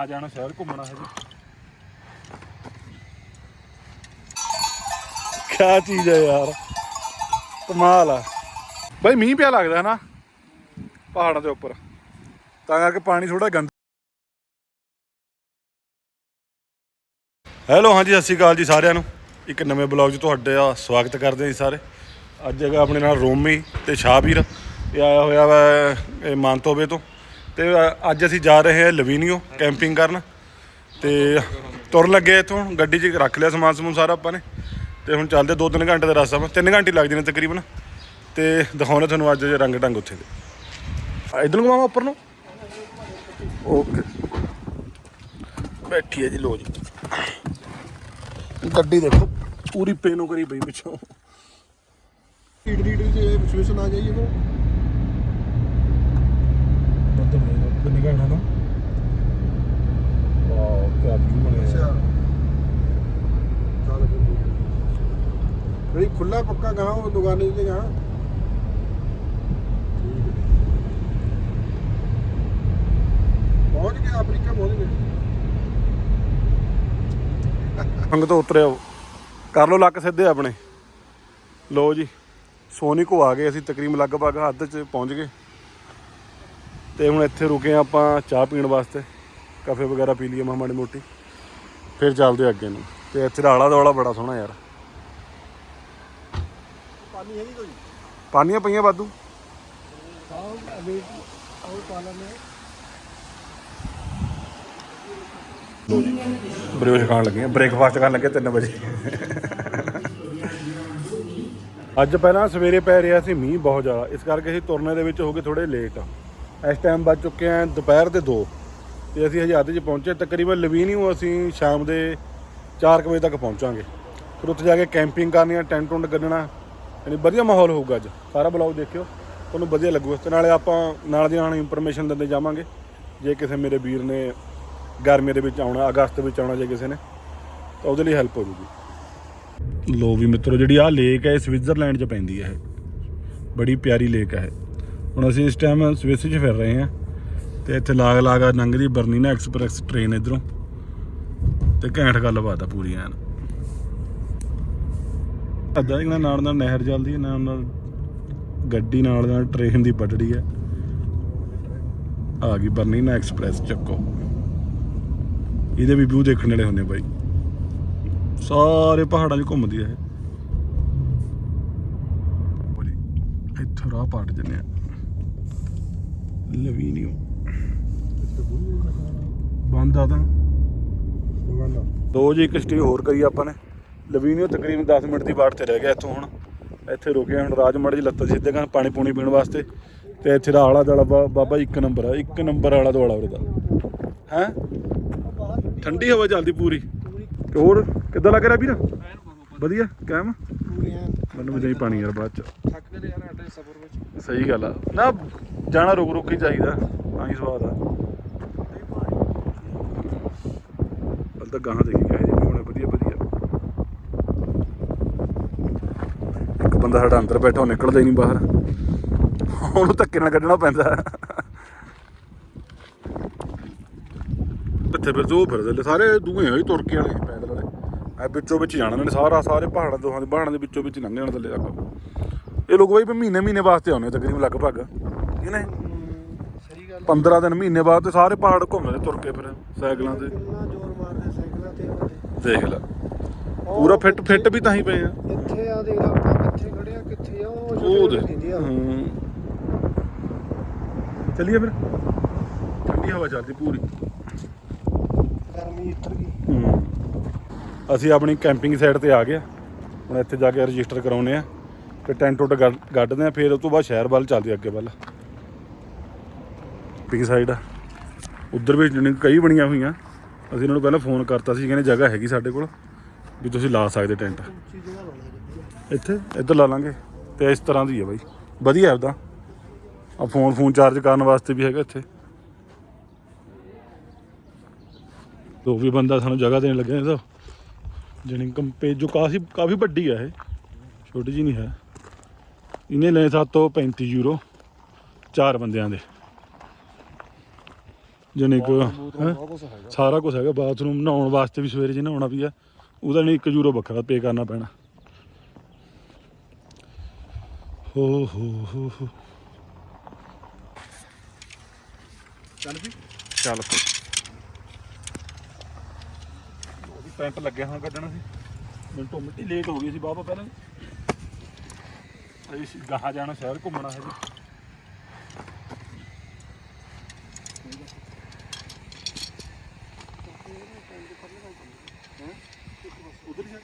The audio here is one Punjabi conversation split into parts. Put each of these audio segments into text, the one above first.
ਆ ਜਾਣਾ ਸ਼ਹਿਰ ਘੁੰਮਣਾ ਹੈ ਜੀ ਕਿਆ ਚੀਜ਼ ਹੈ ਯਾਰ। ਕਮਾਲ ਆ। ਬਾਈ, ਮੀਂਹ ਪਿਆ ਲੱਗਦਾ ਹੈ ਨਾ, ਪਹਾੜਾਂ ਦੇ ਉੱਪਰ। ਤਾਂ ਕਰਕੇ ਪਾਣੀ ਥੋੜਾ ਗੰਦਾ ਹੈਲੋ ਹਾਂਜੀ, ਸਤਿ ਸ਼੍ਰੀ ਅਕਾਲ ਜੀ ਸਾਰਿਆਂ ਨੂੰ। ਇੱਕ ਨਵੇਂ ਬਲੌਗ 'ਚ ਤੁਹਾਡਾ ਸਵਾਗਤ ਕਰਦੇ ਹਾਂ ਜੀ ਸਾਰੇ। ਅੱਜ ਹੈਗਾ ਆਪਣੇ ਨਾਲ ਰੋਮੀ ਤੇ ਸ਼ਾਹਵੀਰ ਇਹ ਆਇਆ ਹੋਇਆ ਵਾ ਇਹ ਮਾਨਤੋਬੇ ਤੋਂ। ਤੇ ਅੱਜ ਅਸੀਂ ਜਾ ਰਹੇ ਹਾਂ ਲਵੀਨੀਓ ਕੈਂਪਿੰਗ ਕਰਨ ਤੇ ਤੁਰਨ ਲੱਗੇ ਇੱਥੋਂ, ਗੱਡੀ 'ਚ ਰੱਖ ਲਿਆ ਸਮਾਨ ਸਮੂਨ ਸਾਰਾ ਆਪਾਂ ਨੇ ਤੇ ਹੁਣ ਚੱਲਦੇ 2-3 ਘੰਟੇ ਦਾ ਰਸਤਾ ਵਾ 3 ਘੰਟੇ ਲੱਗਦੇ ਨੇ ਤਕਰੀਬਨ ਤੇ ਦਿਖਾਉਣੇ ਤੁਹਾਨੂੰ ਅੱਜ ਰੰਗ ਢੰਗ ਉੱਥੇ ਦੇ। ਇਧਰ ਨੂੰ ਘੁਮਾਵਾਂ ਉੱਪਰ ਨੂੰ। ਓਕੇ। ਬੈਠੀ ਹੈ ਜੀ ਲੋ ਜੀ। ਗੱਡੀ ਦੇਖੋ, ਪੂਰੀ ਪੇਨੋ ਕਰੀ ਪਈ ਪਿੱਛੋਂ। ਢੀਡ ਢੀਡ ਚ ਸਿਚੁਏਸ਼ਨ ਆ ਜਾਈਏ ਤਾਂ ਕਿੰਨੇ ਘੰਟਾ ਨਾ ਵਾਓ ਕੀ ਵੀ ਬਣਿਆ ਅੱਛਾ। ਚੱਲ ਫਿਰ ਠੀਕ ਹੈ ਨਹੀਂ ਖੁੱਲਾ ਪੱਕਾ ਗਾਂ ਉਹ ਦੁਕਾਨੇ ਤੇ ਗਾਂ ਪਹੁੰਚ ਗਏ ਅਫਰੀਕਾ ਪਹੁੰਚ ਗਏ। ਅੰਗ ਤੋਂ ਉਤਰਿਓ। ਕਰ ਲੋ ਲੱਕ ਸਿੱਧੇ ਆਪਣੇ। ਲੋ ਜੀ ਸੋਨੀ ਕੋ ਆ ਗਏ ਅਸੀਂ ਤਕਰੀਬਨ ਲਗਭਗ ਹੱਦ 'ਚ ਪਹੁੰਚ ਗਏ। ਤੇ ਹੁਣ ਇੱਥੇ ਰੁਕੇ ਆਪਾਂ ਚਾਹ ਪੀਣ ਵਾਸਤੇ। ਕਾਫੇ ਵਗੈਰਾ ਪੀ ਲਈਏ ਮਾੜੀ ਮੋਟੀ। ਫਿਰ ਚੱਲਦੇ ਹਾਂ ਅੱਗੇ ਨੂੰ। ਤੇ ਇੱਥੇ ਦਾ ਆਲਾ ਦੁਆਲਾ ਬੜਾ ਸੋਹਣਾ ਯਾਰ। ਪਾਣੀ ਹੈ ਨਹੀਂ ਕੋਈ? ਪਾਣੀਆਂ ਪਈਆਂ ਵਾਧੂ। ਬ੍ਰੇਕ ਖਾਣ ਲੱਗੇ ਬ੍ਰੇਕਫਾਸਟ ਕਰਨ ਲੱਗੇ 3 ਵਜੇ। ਅੱਜ ਪਹਿਲਾਂ ਸਵੇਰੇ ਪੈ ਰਿਹਾ ਸੀ ਮੀਂਹ ਬਹੁਤ ਜ਼ਿਆਦਾ। ਇਸ ਕਰਕੇ ਅਸੀਂ ਤੁਰਨੇ ਦੇ ਵਿੱਚ ਹੋ ਗਏ ਥੋੜੇ ਲੇਟ ਇਸ ਟਾਈਮ ਵੱਜ ਚੁੱਕੇ ਆ ਦੁਪਹਿਰ ਦੇ 2 ਤੇ ਅਸੀਂ ਹਜੇ 'ਚ ਪਹੁੰਚੇ। ਤਕਰੀਬਨ ਲਵੀਨੀਓ ਅਸੀਂ ਸ਼ਾਮ ਦੇ 4 ਵਜੇ ਤੱਕ ਪਹੁੰਚਾਂਗੇ। ਫਿਰ ਉੱਥੇ ਜਾ ਕੇ ਕੈਂਪਿੰਗ ਕਰਨੀ ਆ ਟੈਂਟ ਟੁੰਟ ਗੱਡਣਾ ਯਾਨੀ ਵਧੀਆ ਮਾਹੌਲ ਹੋਊਗਾ ਅੱਜ। ਸਾਰਾ ਬਲੌਗ ਦੇਖਿਓ, ਤੁਹਾਨੂੰ ਵਧੀਆ ਲੱਗੂਗਾ ਤੇ ਨਾਲੇ ਆਪਾਂ ਨਾਲ ਦੀ ਨਾਲ ਇਨਫੋਰਮੇਸ਼ਨ ਦਿੰਦੇ ਜਾਵਾਂਗੇ, ਜੇ ਕਿਸੇ ਮੇਰੇ ਵੀਰ ਨੇ ਗਰਮੀ ਦੇ ਵਿੱਚ ਆਉਣਾ, ਅਗਸਤ ਵਿੱਚ ਆਉਣਾ ਜੇ ਕਿਸੇ ਨੇ, ਤਾਂ ਉਹਦੇ ਲਈ ਹੈਲਪ ਹੋ ਜੂਗੀ। ਲੋ ਵੀ ਮਿੱਤਰੋ, ਜਿਹੜੀ ਆ ਲੇਕ ਹੈ, ਇਹ ਸਵਿਟਜ਼ਰਲੈਂਡ 'ਚ ਪੈਂਦੀ ਹੈ ਇਹ। ਬੜੀ ਪਿਆਰੀ ਲੇਕ ਹੈ ਹੁਣ ਅਸੀਂ ਇਸ ਟਾਈਮ ਸਵਿਸ 'ਚ ਫਿਰ ਰਹੇ ਹਾਂ ਤੇ ਇੱਥੇ ਲਾਗ ਲਾਗ ਲੰਘਦੀ ਬਰਨੀਨਾ ਐਕਸਪ੍ਰੈਸ ਟ੍ਰੇਨ ਇਧਰੋਂ ਤੇ ਘੈਂਟ ਗੱਲਬਾਤ ਆ ਪੂਰੀ ਐਨ। ਅੱਧਾ ਜਿਹੜਾ ਨਾਲ ਨਾਲ ਨਹਿਰ ਚੱਲਦੀ ਹੈ, ਨਾਲ ਨਾਲ ਗੱਡੀ ਨਾਲ ਨਾਲ ਟ੍ਰੇਨ ਦੀ ਪਟੜੀ ਹੈ। ਆ ਗਈ ਬਰਨੀਨਾ ਐਕਸਪ੍ਰੈਸ, ਚੱਕੋ। ਇਹਦੇ ਵੀ ਵਿਊ ਦੇਖਣ ਵਾਲੇ ਹੁੰਦੇ ਬਾਈ। ਸਾਰੇ ਪਹਾੜਾਂ 'ਚ ਘੁੰਮਦੀ ਹੈ ਇਹ। ਬੜੀ ਇੱਥੋਂ ਰਾਹ ਪਾਟ ਜੰਨੇ ਆ। ਲਵੀਨੀਓ ਬੰਦ ਆ ਤਾਂ। ਦੋ ਜੀ, ਇੱਕ ਸਟੇ ਹੋਰ ਕਰੀ ਆਪਾਂ ਨੇ। ਲਵੀਨੀਓ ਤਕਰੀਬਨ 10 ਮਿੰਟ ਦੀ ਬਾੜ ਤੇ ਰਹਿ ਗਿਆ ਇੱਥੋਂ ਹੁਣ। ਇੱਥੇ ਰੁਕੇ ਹੁਣ ਰਾਜਮੜ ਜੀ ਲੱਤਾਂ ਸਿੱਧੇ ਕਰਨ ਪਾਣੀ ਪੂਣੀ ਪੀਣ ਵਾਸਤੇ। ਤੇ ਇੱਥੇ ਦਾ ਆਲਾ ਦਾਲਾ ਬਾਬਾ ਇੱਕ ਨੰਬਰ ਆ, ਇੱਕ ਨੰਬਰ ਆਲਾ ਦੁਆਲਾ ਉਹਦਾ ਹੈ? ਠੰਡੀ ਹਵਾ ਚੱਲਦੀ ਪੂਰੀ। ਹੋਰ, ਕਿੱਦਾਂ ਲੱਗ ਰਿਹਾ ਵੀਰ? ਵਧੀਆ ਕਾਇਮ? ਮੈਨੂੰ ਵੀ ਜਾਈ ਪਾਣੀ ਯਾਰ ਬਾਅਦ ਚ। ਥੱਕ ਗਏ ਯਾਰ ਸਾਡੇ ਸਫ਼ਰ ਵਿੱਚ। ਸਹੀ ਗੱਲ ਆ। ਨਾ ਜਾਣਾ ਰੁਕ ਰੁਕ ਹੀ ਚਾਹੀਦਾ। ਤਾਂ ਹੀ ਸਵਾਦ ਆ। ਹਲ ਤਾਂ ਗਾਹਾਂ ਦੇਖੀ ਗਏ ਜੀ ਹੁਣ ਵਧੀਆ ਵਧੀਆ। ਇੱਕ ਬੰਦਾ ਸਾਡਾ ਅੰਦਰ ਬੈਠਾ ਉਹ ਨਿਕਲਦਾ ਹੀ ਨਹੀਂ ਬਾਹਰ। ਉਹਨੂੰ ਧੱਕੇ ਨਾਲ ਕੱਢਣਾ ਪੈਂਦਾ। ਕਿੱਥੇ ਫਿਰ ਉਹ ਫਿਰਦੇ ਸਾਰੇ ਦੂਏ ਹੋਈ ਤੁਰਕੇ ਵਾਲੇ। ਐ ਵਿੱਚੋਂ ਵਿੱਚ ਜਾਣਾ। ਇਹਨਾਂ ਨੇ ਸਾਰਾ ਸਾਰੇ ਪਹਾੜਾਂ ਦੋਹਾਂ ਦੇ ਪਹਾੜਾਂ ਦੇ ਵਿੱਚੋਂ ਵਿੱਚ ਲੰਘ ਜਾਣਾ ਥੱਲੇ ਤੱਕ। ਇਹ ਲੋਕ ਬਈ ਮਹੀਨੇ ਮਹੀਨੇ ਵਾਸਤੇ ਆਉਂਦੇ ਤਕਰੀਬਨ ਲਗਭਗ। ਇਹ ਨੇ ਸਹੀ ਗੱਲ 15 ਦਿਨ ਮਹੀਨੇ ਬਾਅਦ ਤੇ ਸਾਰੇ ਪਹਾੜ ਘੁੰਮਦੇ ਤੁਰ ਕੇ ਫਿਰ ਸਾਈਕਲਾਂ ਤੇ। ਕਿੰਨਾ ਜ਼ੋਰ ਮਾਰਦੇ ਸਾਈਕਲਾਂ ਤੇ ਉਹਦੇ। ਦੇਖ ਲੈ। ਪੂਰਾ ਫਿੱਟ ਫਿੱਟ ਵੀ ਤਾਂ ਹੀ ਪਏ ਆ। ਇੱਥੇ ਆ ਦੇਖ ਆਪਾਂ ਕਿੱਥੇ ਖੜੇ ਆ ਕਿੱਥੇ ਆ ਉਹ ਦੇ ਹੂੰ। ਚੱਲੀਏ ਫਿਰ। ਠੰਡੀ ਹਵਾ ਚੱਲਦੀ ਪੂਰੀ। ਗਰਮੀ ਇੱਤਰ ਗਈ ਹੂੰ। ਅਸੀਂ ਆਪਣੀ ਕੈਂਪਿੰਗ ਸਾਈਟ ਤੇ ਆ ਗਏ ਹੁਣ ਇੱਥੇ ਜਾ ਕੇ ਰਜਿਸਟਰ ਕਰਾਉਨੇ ਆ ਤੇ ਟੈਂਟ ਟੁੱਟ ਗੱਡ- ਗੱਡਦੇ ਆ, ਫਿਰ ਉਸ ਤੋਂ ਬਾਅਦ ਸ਼ਹਿਰ ਵੱਲ ਚੱਲਦੇ ਅੱਗੇ ਵੱਲ। ਪਿੰਕ ਸਾਈਡ ਆ। ਉਧਰ ਵੀ ਜਾਣੀ ਕਈ ਬਣੀਆਂ ਹੋਈਆਂ। ਅਸੀਂ ਇਹਨਾਂ ਨੂੰ ਪਹਿਲਾਂ ਫੋਨ ਕਰਤਾ ਸੀ, ਕਹਿੰਦੇ ਜਗ੍ਹਾ ਹੈਗੀ ਸਾਡੇ ਕੋਲ, ਵੀ ਤੁਸੀਂ ਲਾ ਸਕਦੇ ਟੈਂਟ ਇੱਥੇ, ਇੱਧਰ ਲਾ ਲਾਂਗੇ। ਤੇ ਇਸ ਤਰ੍ਹਾਂ ਦੀ ਹੈ ਬਾਈ। ਵਧੀਆ ਉਹਦਾ ਆ ਫੋਨ ਫੋਨ ਚਾਰਜ ਕਰਨ ਵਾਸਤੇ ਵੀ ਹੈਗਾ ਇੱਥੇ। ਦੋ ਵੀ ਬੰਦਾ ਸਾਨੂੰ ਜਗ੍ਹਾ ਦੇਣ ਲੱਗਿਆ, ਇਹਦਾ ਜਣੀ ਕੰਪੇ ਜੋ ਕਾਫੀ ਕਾਫੀ ਵੱਡੀ ਹੈ ਇਹ। ਛੋਟੀ ਜੀ ਨਹੀਂ ਹੈ। ਇਹਨੇ ਲਏ ਸਾਤੋਂ 35 ਯੂਰੋ ਚਾਰ ਬੰਦਿਆਂ ਦੇ। ਜਾਣੀ ਕਿ ਸਾਰਾ ਕੁਝ ਹੈਗਾ। ਬਾਥਰੂਮ ਨਹਾਉਣ ਵਾਸਤੇ ਵੀ ਸਵੇਰੇ ਜੇ ਨਹਾਉਣਾ ਵੀ ਆ। ਉਹਦਾ ਨਹੀਂ 1 ਯੂਰੋ ਵੱਖਰਾ ਪੇ ਕਰਨਾ ਪੈਣਾ। ਹੋ ਹੋ ਹੋ ਹੋ। ਚੱਲ ਵੀ ਚੱਲ ਪਈ ਉਹਦੀ ਲੱਗਿਆ ਹੋਣਾ ਕੱਢਣਾ ਸੀ ਮਿੰਟੋ ਮਿੰਟੀ ਲੇਟ ਹੋ ਗਈ ਸੀ ਬਾਬਾ ਪਹਿਲਾਂ ਅਸੀਂ ਗਾਹਾਂ ਜਾਣਾ ਸ਼ਹਿਰ ਘੁੰਮਣਾ ਹੈ ਜੀ ਉਧਰ ਜਾ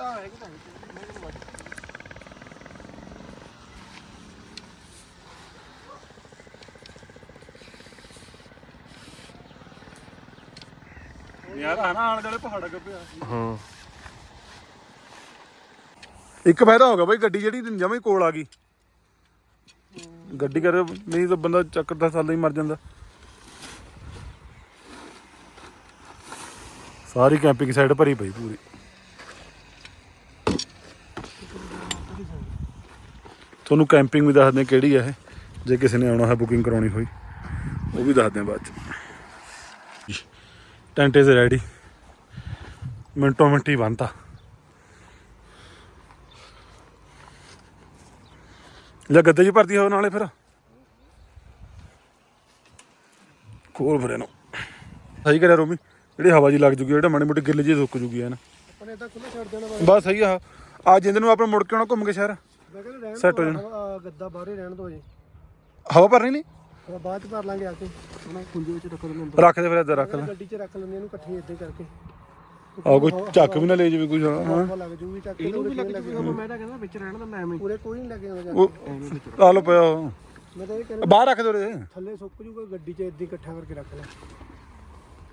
ਲੌਗ ਜੇ ਕਿੱਥੇ ਆ ਯਾਰ ਆ ਨਾ ਆਣ ਜਾਲੇ ਪਹਾੜ ਅੱਗੇ ਪਿਆ। ਹਾਂ। ਇੱਕ ਫਾਇਦਾ ਹੋ ਗਿਆ ਬਾਈ, ਗੱਡੀ ਜਿਹੜੀ ਜਮੇ ਕੋਲ ਆ ਗਈ। ਗੱਡੀ ਕਰ, ਨਹੀਂ ਤਾਂ ਬੰਦਾ ਚੱਕਰ ਦਾ ਸਾਲਾ ਹੀ ਮਰ ਜਾਂਦਾ। ਸਾਰੀ ਕੈਂਪਿੰਗ ਸਾਈਡ ਭਰੀ ਪਈ ਪੂਰੀ। ਤੁਹਾਨੂੰ ਕੈਂਪਿੰਗ ਵੀ ਦੱਸਦੇ ਹਾਂ ਕਿਹੜੀ ਹੈ ਇਹ ਜੇ ਕਿਸੇ ਨੇ ਆਉਣਾ ਹੈ ਬੁਕਿੰਗ ਕਰਾਉਣੀ ਹੋਈ ਉਹ ਵੀ ਦੱਸਦੇ ਹਾਂ ਬਾਅਦ ਚ। ਟੈਂਟ ਇਜ਼ ਰੈਡੀ ਮਿੰਟੋ ਮਿੰਟੀ ਬੰਨਤਾ। ਲੈ ਗੱਦੇ ਜੀ ਭਰਤੀ ਹੋ ਨਾਲੇ ਫਿਰ। ਖੋਲ ਫਿਰ ਇਹਨੂੰ। ਸਹੀ ਕਰਿਆ ਰੋਮੀ ਜਿਹੜੀ ਹਵਾ ਜੀ ਲੱਗ ਜੂਗੀ ਜਿਹੜਾ ਮਾੜੀ ਮੋਟੀ ਗਿੱਲ ਜੀ ਸੁੱਕ ਜੂਗੀ ਐਨ ਆਪਣੇ ਤਾਂ ਖੁੱਲਾ ਛੱਡ ਦੇਣਾ ਬਸ ਸਹੀ ਆ। ਆ ਜਿੰਦ ਨੂੰ ਆਪਾਂ ਮੁੜ ਕੇ ਆਉਣਾ ਘੁੰਮ ਕੇ ਸ਼ਹਿਰ। ਮੈਂ ਕਹਿੰਦਾ ਰਹਿਣ Set ਹੋ ਜਾਣਾ। ਹਵਾ- ਗੱਦਾ ਬਾਹਰੇ ਰਹਿਣ ਦੋ ਜੀ ਹਵਾ ਭਰਨੀ ਨਹੀਂ? ਬਾਅਦ ਚ ਭਰ ਲਾਂਗੇ ਆ ਕੇ। ਉਹਨਾਂ ਖੁੰਝੇ ਵਿੱਚ ਰੱਖ ਦਿੰਦੇ ਅੰਦਰ ਰੱਖ ਦੇ ਫਿਰ ਇੱਧਰ ਰੱਖ ਲੈ। ਗੱਡੀ 'ਚ ਰੱਖ ਲੈਂਦੇ ਇਹਨੂੰ ਇਕੱਠੀ ਹੀ ਕਰਕੇ। ਆ ਕੋਈ ਚੱਕ ਵੀ ਨਾ ਲੈ ਜਾਵੇ ਕੋਈ ਹਾਂ। ਹਵਾ ਲੱਗ ਜੂਗੀ ਚੱਕ ਇਹਨੂੰ ਵੀ ਲੱਗ ਜੂਗਾ ਮੈਂ ਤਾਂ ਕਹਿੰਦਾ ਵਿੱਚ ਰਹਿਣ ਦਾ ਮੈਂ ਐਵੇਂ ਪੂਰੇ ਕੋਈ ਨਹੀਂ ਲੱਗੇ ਹੋਣਾ ਉਹ ਆ ਲੋ ਪਿਆ ਉਹ। ਮੈਂ ਤਾਂ ਇਹ ਕਹਿੰਦਾ ਬਾਹਰ ਰੱਖ ਦੋ ਰੇ ਥੱਲੇ ਸੁੱਕ ਜੂਗਾ ਗੱਡੀ 'ਚ ਹੀ ਇਕੱਠਾ ਕਰਕੇ ਰੱਖ ਲੈ।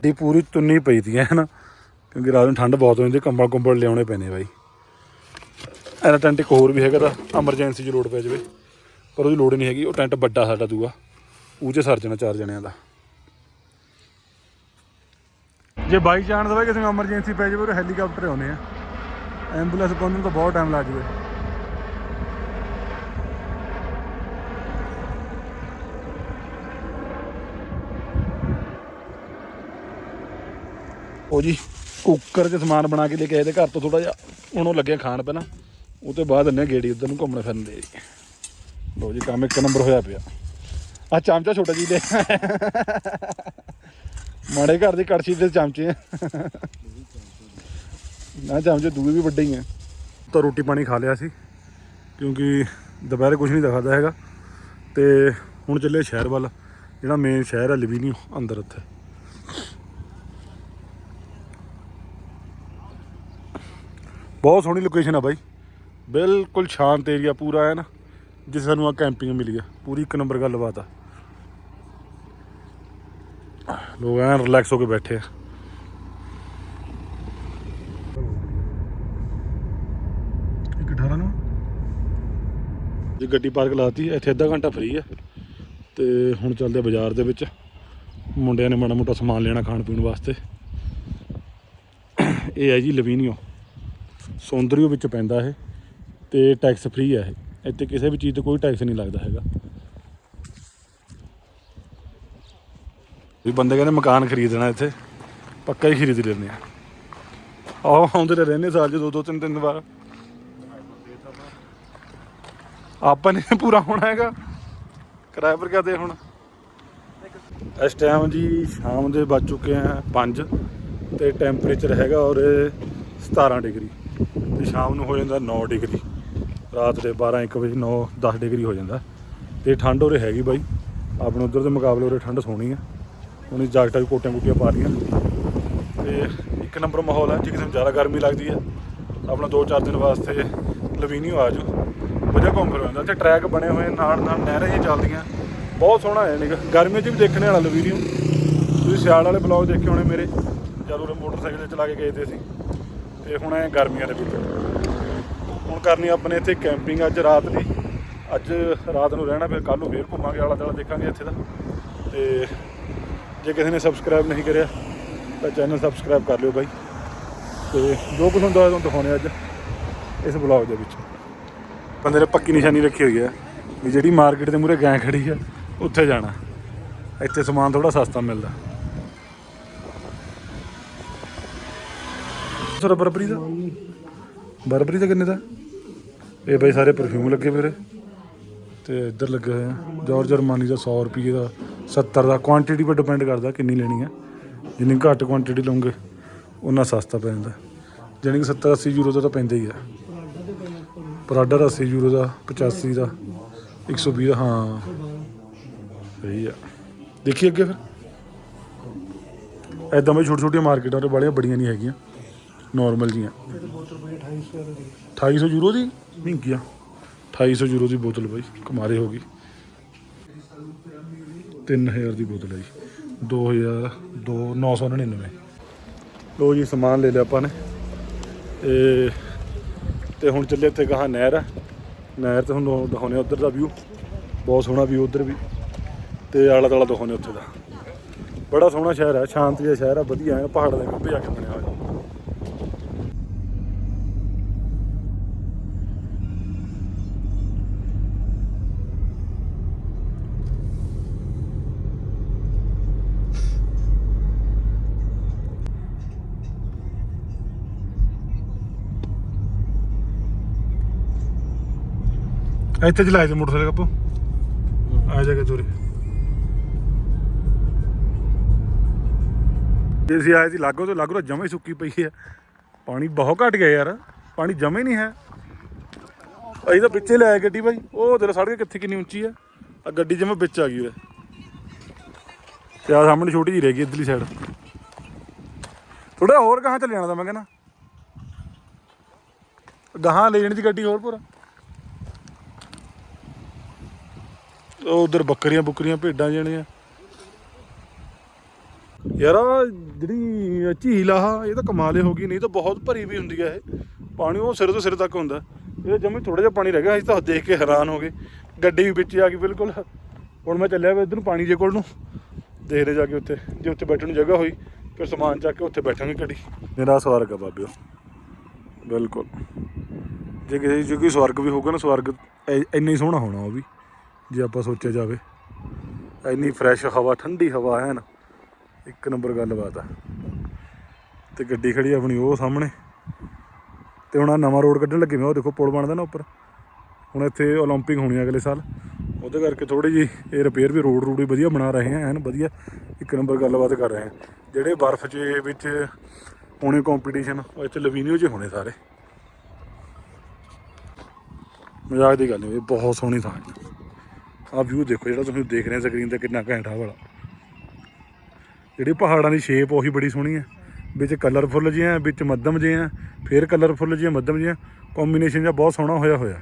ਦੀ ਪੂਰੀ ਤੁੰਨੀ ਪਈ ਤੀ ਹੈ ਨਾ ਕਿਉਂਕਿ ਰਾਤ ਨੂੰ ਠੰਡ ਬਹੁਤ ਹੋ ਜਾਂਦੀ ਕੰਬਲ ਕੁੰਬਲ ਲਿਆਉਣੇ ਪੈਣੇ ਬਾਈ। ਇਹਦਾ ਟੈਂਟ ਇੱਕ ਹੋਰ ਵੀ ਹੈਗਾ ਤਾਂ ਐਮਰਜੈਂਸੀ 'ਚ ਲੋੜ ਪੈ ਜਾਵੇ, ਪਰ ਉਹਦੀ ਲੋੜ ਨਹੀਂ ਹੈਗੀ, ਉਹ ਟੈਂਟ ਵੱਡਾ ਸਾਡਾ ਦੂਆ, ਉਹ 'ਚ ਸਰ ਜਾਣਾ ਚਾਰ ਜਣਿਆਂ ਦਾ। ਜੇ ਬਾਈ ਚਾਂਸ ਦਾ ਕਿਸੇ ਨੂੰ ਐਮਰਜੈਂਸੀ ਪੈ ਜਾਵੇ, ਉਹ ਹੈਲੀਕਾਪਟਰ ਆਉਨੇ ਆ। ਐਂਬੂਲੈਂਸ ਪਹੁੰਚਣ ਨੂੰ ਤਾਂ ਬਹੁਤ ਟਾਈਮ ਲੱਗ ਜਾਵੇ। ਉਹ ਜੀ ਕੁੱਕਰ 'ਚ ਸਮਾਨ ਬਣਾ ਕੇ ਲੈ ਕੇ ਆਏ ਤੇ ਘਰ ਤੋਂ ਥੋੜਾ ਜਿਹਾ ਹੁਣ ਉਹ ਲੱਗਿਆ ਖਾਣ ਪਹਿਲਾਂ। ਉਹ ਤੋਂ ਬਾਅਦ ਅੰਨੇ ਗੇੜੀ ਉਧਰ ਨੂੰ ਘੁੰਮਣ ਫਿਰਨ ਦੇ ਲੋ ਜੀ, ਕੰਮ ਇੱਕ ਨੰਬਰ ਹੋਇਆ ਪਿਆ। ਆ ਚਮਚਾ ਛੋਟਾ ਜੀ ਲੈ ਮਾੜੇ ਘਰ ਦੀ ਕੜਛੀ ਦੇ ਚਮਚੇ ਆ। ਨਾ ਚਮਚੇ ਦੂਏ ਵੀ ਵੱਡੇ ਹੀ ਆ। ਤਾਂ ਰੋਟੀ ਪਾਣੀ ਖਾ ਲਿਆ ਸੀ, ਕਿਉਂਕਿ ਦੁਪਹਿਰੇ ਕੁਝ ਨਹੀਂ ਦਿਖਾਦਾ ਹੈਗਾ। ਤੇ ਹੁਣ ਚੱਲੇ ਸ਼ਹਿਰ ਵੱਲ, ਜਿਹੜਾ ਮੇਨ ਸ਼ਹਿਰ ਹੈ ਲਿਵੀਨੀਓ ਅੰਦਰ ਉੱਥੇ। ਬਹੁਤ ਸੋਹਣੀ ਲੋਕੇਸ਼ਨ ਆ ਬਾਈ। ਬਿਲਕੁਲ ਸ਼ਾਂਤ ਏਰੀਆ ਪੂਰਾ ਹੈ ਨਾ ਜਿਸ ਸਾਨੂੰ ਆ ਕੈਂਪਿੰਗ ਮਿਲੀ ਆ। ਪੂਰੀ ਇੱਕ ਨੰਬਰ ਗੱਲਬਾਤ ਆ। ਲੋਕ ਐਨ ਰਿਲੈਕਸ ਹੋ ਕੇ ਬੈਠੇ ਆ। ਇੱਕ 18 ਨੂੰ। ਜੀ ਗੱਡੀ ਪਾਰਕ ਲਾਤੀ, ਇੱਥੇ ਅੱਧਾ ਘੰਟਾ ਫ੍ਰੀ ਆ। ਤੇ ਹੁਣ ਚੱਲਦੇ ਬਾਜ਼ਾਰ ਦੇ ਵਿੱਚ। ਮੁੰਡਿਆਂ ਨੇ ਮਾੜਾ ਮੋਟਾ ਸਮਾਨ ਲੈਣਾ ਖਾਣ ਪੀਣ ਵਾਸਤੇ। ਇਹ ਹੈ ਜੀ ਲਵੀਨੀਓ। ਸੌਂਦਰੀਓ ਵਿੱਚ ਪੈਂਦਾ ਇਹ। ਤੇ ਟੈਕਸ ਫ੍ਰੀ ਹੈ ਇਹ। ਇੱਥੇ ਕਿਸੇ ਵੀ ਚੀਜ਼ ਤੇ ਕੋਈ ਟੈਕਸ ਨਹੀਂ ਲੱਗਦਾ ਹੈਗਾ। ਵੀ ਬੰਦੇ ਕਹਿੰਦੇ ਮਕਾਨ ਖਰੀਦਣਾ ਇੱਥੇ, ਪੱਕਾ ਹੀ ਖਰੀਦ ਲੈਂਦੇ ਆ। ਆਹ, ਆਉਂਦੇ ਤਾਂ ਰਹਿੰਦੇ ਸਾਲ 'ਚ ਦੋ ਦੋ, ਤਿੰਨ ਤਿੰਨ ਵਾਰ। ਆਪਾਂ ਨੇ ਪੂਰਾ ਹੋਣਾ ਹੈਗਾ। ਕਿਰਾਏ ਪਰ ਕਿਆ ਦੇ ਹੁਣ? ਇਸ ਟਾਈਮ ਜੀ ਸ਼ਾਮ ਦੇ ਵੱਜ ਚੁੱਕੇ ਆ 5 ਤੇ ਟੈਂਪਰੇਚਰ ਹੈਗਾ ਔਰ 17 ਡਿਗਰੀ ਤੇ ਸ਼ਾਮ ਨੂੰ ਹੋ ਜਾਂਦਾ 9 ਡਿਗਰੀ। ਰਾਤ ਦੇ 12 1 ਵਜੇ 9 10 ਡਿਗਰੀ ਹੋ ਜਾਂਦਾ। ਤੇ ਠੰਡ ਉਰੇ ਹੈਗੀ ਬਾਈ। ਆਪਣੇ ਉਧਰ ਦੇ ਮੁਕਾਬਲੇ ਉਰੇ ਠੰਡ ਸੋਹਣੀ ਆ। ਹੁਣ ਇਹ ਜਾਕਟਾਂ ਵੀ ਕੋਟੀਆਂ ਕੁੱਟੀਆਂ ਪਾ ਲਈਆਂ ਤੇ ਇੱਕ ਨੰਬਰ ਮਾਹੌਲ ਹੈ ਜੇ ਕਿਸੇ ਨੂੰ ਜ਼ਿਆਦਾ ਗਰਮੀ ਲੱਗਦੀ ਹੈ ਆਪਣਾ 2-4 ਦਿਨ ਵਾਸਤੇ ਲਵੀਨੀਓ ਆ ਜਾਓ ਵਧੀਆ ਘੁੰਮ ਫਿਰ ਆਉਂਦਾ। ਇੱਥੇ ਟਰੈਕ ਬਣੇ ਹੋਏ ਨਾਲ ਨਾਲ ਨਹਿਰਾਂ ਹੀ ਚੱਲਦੀਆਂ। ਬਹੁਤ ਸੋਹਣਾ ਹੈ ਨਿਕ ਗਰਮੀ 'ਚ ਵੀ ਦੇਖਣੇ ਵਾਲਾ ਲਵੀਨੀਓ ਤੁਸੀਂ ਸਿਆਲ ਵਾਲੇ ਬਲੌਗ ਦੇਖੇ ਹੋਣੇ ਮੇਰੇ। ਜਦੋਂ ਉਰੇ ਮੋਟਰਸਾਈਕਲ ਤੇ ਚਲਾ ਕੇ ਗਏ ਤੇ ਅਸੀਂ। ਤੇ ਹੁਣ ਐ ਗਰਮੀਆਂ ਦੇ ਵਿੱਚ। ਹੁਣ ਕਰਨੀ ਆਪਣੇ ਇੱਥੇ ਕੈਂਪਿੰਗ ਅੱਜ ਰਾਤ ਦੀ। ਅੱਜ ਰਾਤ ਨੂੰ ਰਹਿਣਾ, ਫਿਰ ਕੱਲ ਨੂੰ ਫੇਰ ਘੁੰਮਾਂਗੇ, ਆਲਾ ਦਾਲਾ ਦੇਖਾਂਗੇ ਇੱਥੇ ਦਾ। ਤੇ ਜੇ ਕਿਸੇ ਨੇ ਸਬਸਕ੍ਰਾਈਬ ਨਹੀਂ ਕਰਿਆ, ਤਾਂ ਚੈਨਲ ਸਬਸਕ੍ਰਾਈਬ ਕਰ ਲਿਓ ਬਾਈ। ਤੇ ਜੋ ਕੁਝ ਹੁੰਦਾ ਤੁਹਾਨੂੰ ਦਿਖਾਉਣੇ ਅੱਜ, ਇਸ ਬਲੌਗ ਦੇ ਵਿੱਚ। ਬੰਦੇ ਨੇ ਪੱਕੀ ਨਿਸ਼ਾਨੀ ਰੱਖੀ ਹੋਈ ਹੈ ਵੀ ਜਿਹੜੀ ਮਾਰਕੀਟ ਦੇ ਮੂਹਰੇ ਗੈਂ ਖੜੀ ਹੈ, ਉੱਥੇ ਜਾਣਾ। ਇੱਥੇ ਸਮਾਨ ਥੋੜਾ ਸਸਤਾ ਮਿਲਦਾ। ਸਰ, ਬਰਬਰੀ ਦਾ? ਬਰਬਰੀ ਦਾ ਕਿੰਨੇ ਦਾ? ਇਹ ਬਈ ਸਾਰੇ ਪਰਫਿਊਮ ਲੱਗੇ ਵੀਰੇ। ਤੇ ਇੱਧਰ ਲੱਗੇ ਹੋਏ ਆ। ਜੋਰ ਜਰਮਾਨੀ ਦਾ 100 ਰੁਪਏ ਦਾ 70 ਦਾ। ਕੁਆਂਟੀਟੀ 'ਤੇ ਡਿਪੈਂਡ ਕਰਦਾ ਕਿੰਨੀ ਲੈਣੀ ਹੈ ਜਿੰਨੀ ਘੱਟ ਕੁਆਂਟੀਟੀ ਲਓਗੇ ਉਹਨਾਂ ਸਸਤਾ ਪੈ ਜਾਂਦਾ। ਜਾਣੀ ਕਿ 70 80 ਯੂਰੋ ਦਾ ਤਾਂ ਪੈਂਦਾ ਹੀ ਆ। ਪਰਾਡਾ ਦਾ 80 ਯੂਰੋ ਦਾ 85 ਦਾ 120 ਦਾ, ਹਾਂ। ਸਹੀ ਆ। ਦੇਖੀ ਅੱਗੇ ਫਿਰ। ਐਦਾਂ ਬਈ ਛੋਟੀ ਛੋਟੀਆਂ ਮਾਰਕੀਟਾਂ ਤੇ ਬੜੀਆਂ ਬੜੀਆਂ ਨਹੀਂ ਹੈਗੀਆਂ। ਨਾਰਮਲ ਜੀਆਂ। 2800 ਯੂਰੋ ਦੀ ਮਹਿੰਗੀਆ ਆ। 2800 ਯੂਰੋ ਦੀ ਬੋਤਲ ਬਾਈ, ਕਮਾਰੇ ਹੋ ਗਈ। 3000 ਦੀ ਬੋਤਲ ਹੈ ਜੀ। 2000 ਦੋ 999 ਲੋ ਜੀ, ਸਮਾਨ ਲੈ ਲਿਆ ਆਪਾਂ ਨੇ। ਤੇ ਤੇ ਹੁਣ ਚੱਲੇ ਇੱਥੇ ਕਹਾ ਨਹਿਰ ਹੈ ਨਹਿਰ ਤੇ ਹੁਣ ਦਿਖਾਉਣੇ ਉਧਰ ਦਾ ਵਿਊ ਬਹੁਤ ਸੋਹਣਾ ਵਿਊ ਉਧਰ ਵੀ। ਤੇ ਆਲਾ ਦਾਲਾ ਦਿਖਾਉਣੇ ਉੱਥੇ ਦਾ। ਬੜਾ ਸੋਹਣਾ ਸ਼ਹਿਰ ਹੈ ਸ਼ਾਂਤੀ ਦਾ ਸ਼ਹਿਰ ਹੈ ਵਧੀਆ ਹੈ ਪਹਾੜ ਦੇ ਖੱਬੇ ਜਾ ਕੇ ਬਣਿਆ ਹੋਇਆ। ਇੱਥੇ ਚਲਾਏ ਤੇ ਮੋਟਰਸਾਈਕਲ ਕੱਪੋ। ਆ ਜਾ ਕੇ ਤੁਰੇ ਜੇ ਅਸੀਂ ਆਏ ਸੀ ਲਾਗੋ ਤੋਂ ਲਾਗੋ ਜਮਾ ਹੀ ਸੁੱਕੀ ਪਈ ਹੈ ਪਾਣੀ ਬਹੁਤ ਘਟ ਗਿਆ ਯਾਰ ਪਾਣੀ ਜਮਾ ਹੀ ਨਹੀਂ ਹੈ। ਅਸੀਂ ਤਾਂ ਵਿੱਚੇ ਲੈ ਆਏ ਗੱਡੀ ਬਾਈ ਉਹ ਤੇਰਾ ਸੜਕ ਕਿੱਥੇ ਕਿੰਨੀ ਉੱਚੀ ਆ? ਆ ਗੱਡੀ ਜਮਾ ਵਿੱਚ ਆ ਗਈ ਉਰੇ। ਤੇ ਆ ਸਾਹਮਣੇ ਛੋਟੀ ਜਿਹੀ ਰਹਿ ਗਈ ਇਧਰਲੀ ਸਾਈਡ ਥੋੜਾ ਹੋਰ ਗਾਹਾਂ ਚੱਲ ਜਾਣਾ ਤਾਂ ਮੈਂ ਕਹਿੰਦਾ। ਗਾਹਾਂ ਲੈ ਜਾਣੀ ਦੀ ਗੱਡੀ ਹੋਰ ਪੂਰਾ। ਉਧਰ ਬੱਕਰੀਆਂ ਬੁੱਕਰੀਆਂ ਭੇਡਾਂ ਜਿਹੜੀਆਂ। ਯਾਰ ਆਹ ਜਿਹੜੀ ਝੀਲ ਆ, ਇਹ ਤਾਂ ਕਮਾਲੇ ਹੋ ਗਈ, ਨਹੀਂ ਤਾਂ ਬਹੁਤ ਭਰੀ ਵੀ ਹੁੰਦੀ ਆ ਇਹ। ਪਾਣੀ ਉਹ ਸਿਰ ਤੋਂ ਸਿਰ ਤੱਕ ਹੁੰਦਾ। ਇਹ ਜਮੀ ਥੋੜਾ ਜਿਹਾ ਪਾਣੀ ਰਹਿ ਗਿਆ, ਅਸੀਂ ਤਾਂ ਦੇਖ ਕੇ ਹੈਰਾਨ ਹੋ ਗਏ। ਗੱਡੀ ਵੀ ਵਿੱਚ ਆ ਗਈ, ਬਿਲਕੁਲ। ਹੁਣ ਮੈਂ ਚੱਲਿਆ ਵਾ ਇੱਧਰ ਨੂੰ ਪਾਣੀ ਜੇ ਕੋਲ ਨੂੰ। ਦੇਖਦੇ ਜਾ ਕੇ ਉੱਥੇ, ਜੇ ਉੱਥੇ ਬੈਠਣ ਨੂੰ ਜਗ੍ਹਾ ਹੋਈ, ਫਿਰ ਸਮਾਨ ਚੱਕ ਕੇ ਉੱਥੇ ਬੈਠਾਂਗੇ ਗੱਡੀ। ਮੇਰਾ ਸਵਰਗ ਆ ਬਾਬਿਓ। ਬਿਲਕੁਲ। ਜੇ ਕਿਸੇ ਜੇ ਕੋਈ ਸਵਰਗ ਵੀ ਹੋਊਗਾ ਨਾ, ਸਵਰਗ ਐ- ਇੰਨਾ ਹੀ ਸੋਹਣਾ ਹੋਣਾ ਉਹ ਵੀ। ਜੇ ਆਪਾਂ ਸੋਚਿਆ ਜਾਵੇ ਇੰਨੀ ਫਰੈਸ਼ ਹਵਾ ਠੰਡੀ ਹਵਾ ਹੈ ਨਾ ਇੱਕ ਨੰਬਰ ਗੱਲਬਾਤ ਆ ਤੇ ਗੱਡੀ ਖੜੀ ਆ ਆਪਣੀ ਉਹ ਸਾਹਮਣੇ ਤੇ ਹੁਣ ਆ ਨਵਾਂ ਰੋਡ ਕੱਢਣ ਲੱਗੇ ਮੈਂ ਉਹ ਦੇਖੋ ਪੁਲ ਬਣਦਾ ਨਾ ਉੱਪਰ ਹੁਣ ਇੱਥੇ 올림픽 ਹੋਣੀ ਆ ਅਗਲੇ ਸਾਲ ਉਹਦੇ ਕਰਕੇ ਥੋੜੀ ਜੀ ਇਹ ਰਿਪੇਅਰ ਵੀ ਰੋਡ ਰੂਡ ਵੀ ਵਧੀਆ ਬਣਾ ਰਹੇ ਆ ਐਨ ਵਧੀਆ ਇੱਕ ਨੰਬਰ ਗੱਲਬਾਤ ਕਰ ਰਹੇ ਆ ਜਿਹੜੇ ਬਰਫ਼ 'ਚ ਵਿੱਚ ਹੋਣੇ ਕੰਪੀਟੀਸ਼ਨ ਉਹ ਇੱਥੇ ਲਵੀਨੀਓ 'ਚ ਹੋਣੇ ਸਾਰੇ ਮਜ਼ਾਕ ਦੀ ਗੱਲ ਨਹੀਂ ਇਹ ਬਹੁਤ ਸੋਹਣੀ ਥਾਂ ਹੈ ਆਹ ਵਿਊ ਦੇਖੋ ਜਿਹੜਾ ਤੁਸੀਂ ਦੇਖ ਰਹੇ ਸਕਰੀਨ ਤੇ ਕਿੰਨਾ ਘੈਂਟ ਵਾਲਾ। ਜਿਹੜੀ ਪਹਾੜਾਂ ਦੀ ਸ਼ੇਪ ਉਹੀ ਬੜੀ ਸੋਹਣੀ ਹੈ। ਵਿੱਚ ਕਲਰਫੁੱਲ ਜਿਹੇ ਆ ਵਿੱਚ ਮੱਧਮ ਜਿਹੇ ਆ ਫਿਰ ਕਲਰਫੁੱਲ ਜਿਹੇ ਮੱਧਮ ਜਿਹੇ ਕੰਬੀਨੇਸ਼ਨ ਜਿਹਾ ਬਹੁਤ ਸੋਹਣਾ ਹੋਇਆ ਹੋਇਆ।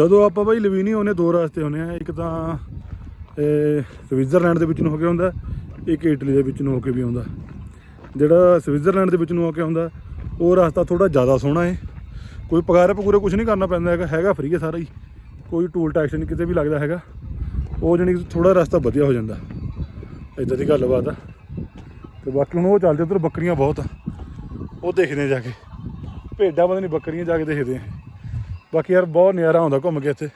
ਜਦੋਂ ਆਪਾਂ ਬਾਈ ਲਵੀਨੀ ਆਉਂਦੇ ਦੋ ਰਸਤੇ ਹੁੰਦੇ ਆ ਇੱਕ ਤਾਂ ਸਵਿਟਜ਼ਰਲੈਂਡ ਦੇ ਵਿੱਚ ਨੂੰ ਹੋ ਕੇ ਆਉਂਦਾ, ਇੱਕ ਇਟਲੀ ਦੇ ਵਿੱਚ ਨੂੰ ਹੋ ਕੇ ਵੀ ਆਉਂਦਾ। ਜਿਹੜਾ ਸਵਿਟਜ਼ਰਲੈਂਡ ਦੇ ਵਿੱਚ ਨੂੰ ਹੋ ਕੇ ਆਉਂਦਾ, ਉਹ ਰਸਤਾ ਥੋੜਾ ਜ਼ਿਆਦਾ ਸੋਹਣਾ ਹੈ। ਕੋਈ ਪਗਾਰੇ ਪਗੂਰੇ ਕੁਝ ਨਹੀਂ ਕਰਨਾ ਪੈਂਦਾ ਹੈਗਾ ਹੈਗਾ ਫ੍ਰੀ ਹੈ ਸਾਰਾ ਹੀ। ਕੋਈ ਟੂਲ ਟੈਕਸ ਨਹੀਂ ਕਿਤੇ ਵੀ ਲੱਗਦਾ ਹੈਗਾ। ਉਹ ਜਾਣੀ ਥੋੜਾ ਰਸਤਾ ਵਧੀਆ ਹੋ ਜਾਂਦਾ। ਇਦਾਂ ਦੀ ਗੱਲਬਾਤ ਆ। ਤੇ ਬਾਕੀ ਹੁਣ ਉਹ ਚੱਲਦੇ ਉਧਰ ਬੱਕਰੀਆਂ ਬਹੁਤ ਆ। ਉਹ ਦੇਖਦੇ ਜਾ ਕੇ। ਭੇਡਾਂ ਪਤਾ ਨਹੀਂ ਬੱਕਰੀਆਂ ਜਾ ਕੇ ਦੇਖਦੇ ਆ। ਬਾਕੀ ਯਾਰ ਬਹੁਤ ਨਜ਼ਾਰਾ ਆਉਂਦਾ ਘੁੰਮ ਕੇ ਇੱਥੇ।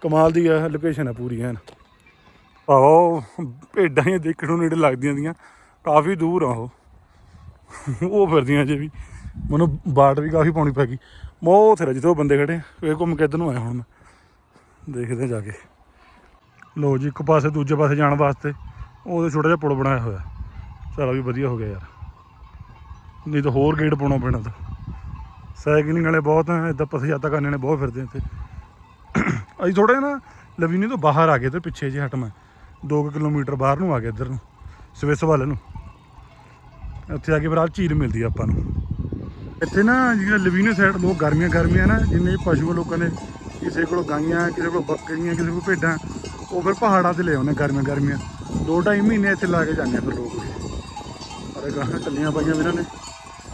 ਕਮਾਲ ਦੀ ਆ ਲੋਕੇਸ਼ਨ ਆ ਪੂਰੀ ਐਨ। ਆਹੋ ਭੇਡਾਂ ਹੀ ਦੇਖਣ ਨੂੰ ਨੇੜੇ ਲੱਗਦੀਆਂ ਦੀਆਂ, ਕਾਫੀ ਦੂਰ ਆ ਉਹ। ਉਹ ਫਿਰਦੀਆਂ ਜੇ ਵੀ। ਮੈਨੂੰ ਬਾਟ ਵੀ ਕਾਫੀ ਪਾਉਣੀ ਪੈ ਗਈ। ਮੈਂ ਉਹ ਉੱਥੇ ਜਿੱਥੇ ਬੰਦੇ ਖੜੇ ਆ। ਇਹ ਘੁੰਮ ਕੇ ਇੱਧਰ ਨੂੰ ਆਇਆ ਹੁਣ ਮੈਂ। ਦੇਖਦੇ ਆ ਜਾ ਕੇ। ਲੋ ਜੀ, ਇੱਕ ਪਾਸੇ ਦੂਜੇ ਪਾਸੇ ਜਾਣ ਵਾਸਤੇ ਉਹਦੇ ਛੋਟਾ ਜਿਹਾ ਪੁਲ ਬਣਾਇਆ ਹੋਇਆ। ਚਲੋ ਵੀ ਵਧੀਆ ਹੋ ਗਿਆ ਯਾਰ। ਨਹੀਂ ਤਾਂ ਹੋਰ ਗੇਟ ਪਾਉਣਾ ਪੈਣਾ ਤਾਂ। ਸਾਈਕਲਿੰਗ ਵਾਲੇ ਬਹੁਤ ਹੈ ਇਦਾਂ ਪਥ ਯਾਤਰਾ ਕਰਨ ਵਾਲੇ ਬਹੁਤ ਫਿਰਦੇ ਇੱਥੇ। ਅਸੀਂ ਥੋੜਾ ਨਾ ਲਵੀਨੀ ਤੋਂ ਬਾਹਰ ਆ ਗਏ ਤੇ ਪਿੱਛੇ ਜੇ ਹਟ ਮੈਂ। 2 ਕਿਲੋਮੀਟਰ ਬਾਹਰ ਨੂੰ ਆ ਗਏ ਇੱਧਰ ਨੂੰ, ਸਵਿਸ ਵੱਲ ਨੂੰ। ਉੱਥੇ ਆ ਕੇ ਫਿਰ ਆਹ ਝੀਲ ਮਿਲਦੀ ਆਪਾਂ ਨੂੰ। ਇੱਥੇ ਨਾ ਜਿਹੜਾ ਲਵੀਨੇ ਸਾਈਡ ਲੋਕ ਗਰਮੀਆਂ ਗਰਮੀਆਂ ਨਾ, ਜਿੰਨੇ ਪਸ਼ੂ ਲੋਕਾਂ ਦੇ ਕਿਸੇ ਕੋਲ ਗਾਈਆਂ, ਕਿਸੇ ਕੋਲ ਬੱਕਰੀਆਂ, ਕਿਸੇ ਕੋਲ ਭੇਡਾਂ, ਉਹ ਫਿਰ ਪਹਾੜਾਂ ਤੇ ਲੈ ਆਉਂਦੇ ਗਰਮੀਆਂ ਗਰਮੀਆਂ। ਦੋ ਢਾਈ ਮਹੀਨੇ ਇੱਥੇ ਲਾ ਕੇ ਜਾਂਦੇ ਫਿਰ ਲੋਕ। ਅਰੇ ਗਾਹਾਂ ਟੱਲੀਆਂ ਪਾਈਆਂ ਵੀ ਇਹਨਾਂ ਨੇ।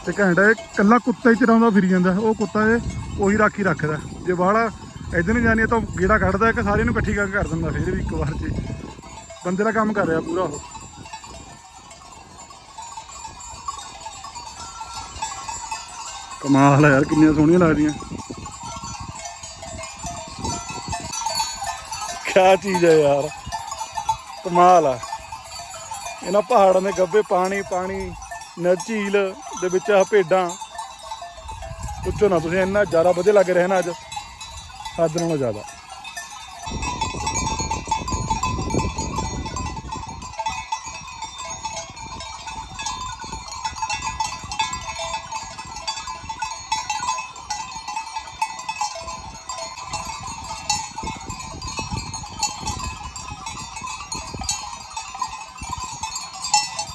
ਤੇ ਘੰਟਾ ਇਹ ਕੱਲਾ ਕੁੱਤਾ ਹੀ ਚਰਾਉਂਦਾ, ਫਿਰ ਜਾਂਦਾ। ਉਹ ਕੁੱਤਾ ਇਹ ਉਹੀ ਰਾਖੀ ਰੱਖਦਾ। ਜੇ ਬਾਹਲਾ ਇਧਰ ਨੂੰ ਜਾਣੀ ਤਾਂ ਗੇੜਾ ਕੱਢਦਾ ਕਿ ਸਾਰਿਆਂ ਨੂੰ ਇਕੱਠੀ ਕਰਕੇ ਕਰ ਦਿੰਦਾ, ਫਿਰ ਵੀ ਇੱਕ ਵਾਰ 'ਚ ਬੰਦੇ ਦਾ ਕੰਮ ਕਰ ਰਿਹਾ ਪੂਰਾ ਉਹ। ਕਮਾਲ ਹੈ ਯਾਰ, ਕਿੰਨੀਆਂ ਸੋਹਣੀਆਂ ਲੱਗਦੀਆਂ। ਕਿਆ ਚੀਜ਼ ਹੈ ਯਾਰ। ਕਮਾਲ ਆ। ਇਹਨਾਂ ਪਹਾੜਾਂ ਦੇ ਗੱਬੇ, ਪਾਣੀ ਪਾਣੀ ਨਾ ਝੀਲ। ਦੇ ਵਿੱਚ ਆ ਭੇਡਾਂ। ਪੁੱਛੋ ਨਾ ਤੁਸੀਂ, ਇੰਨਾ ਜ਼ਿਆਦਾ ਵਧੀਆ ਲੱਗ ਰਿਹਾ ਨਾ ਅੱਜ। ਹੱਦ ਨਾਲੋਂ ਜ਼ਿਆਦਾ।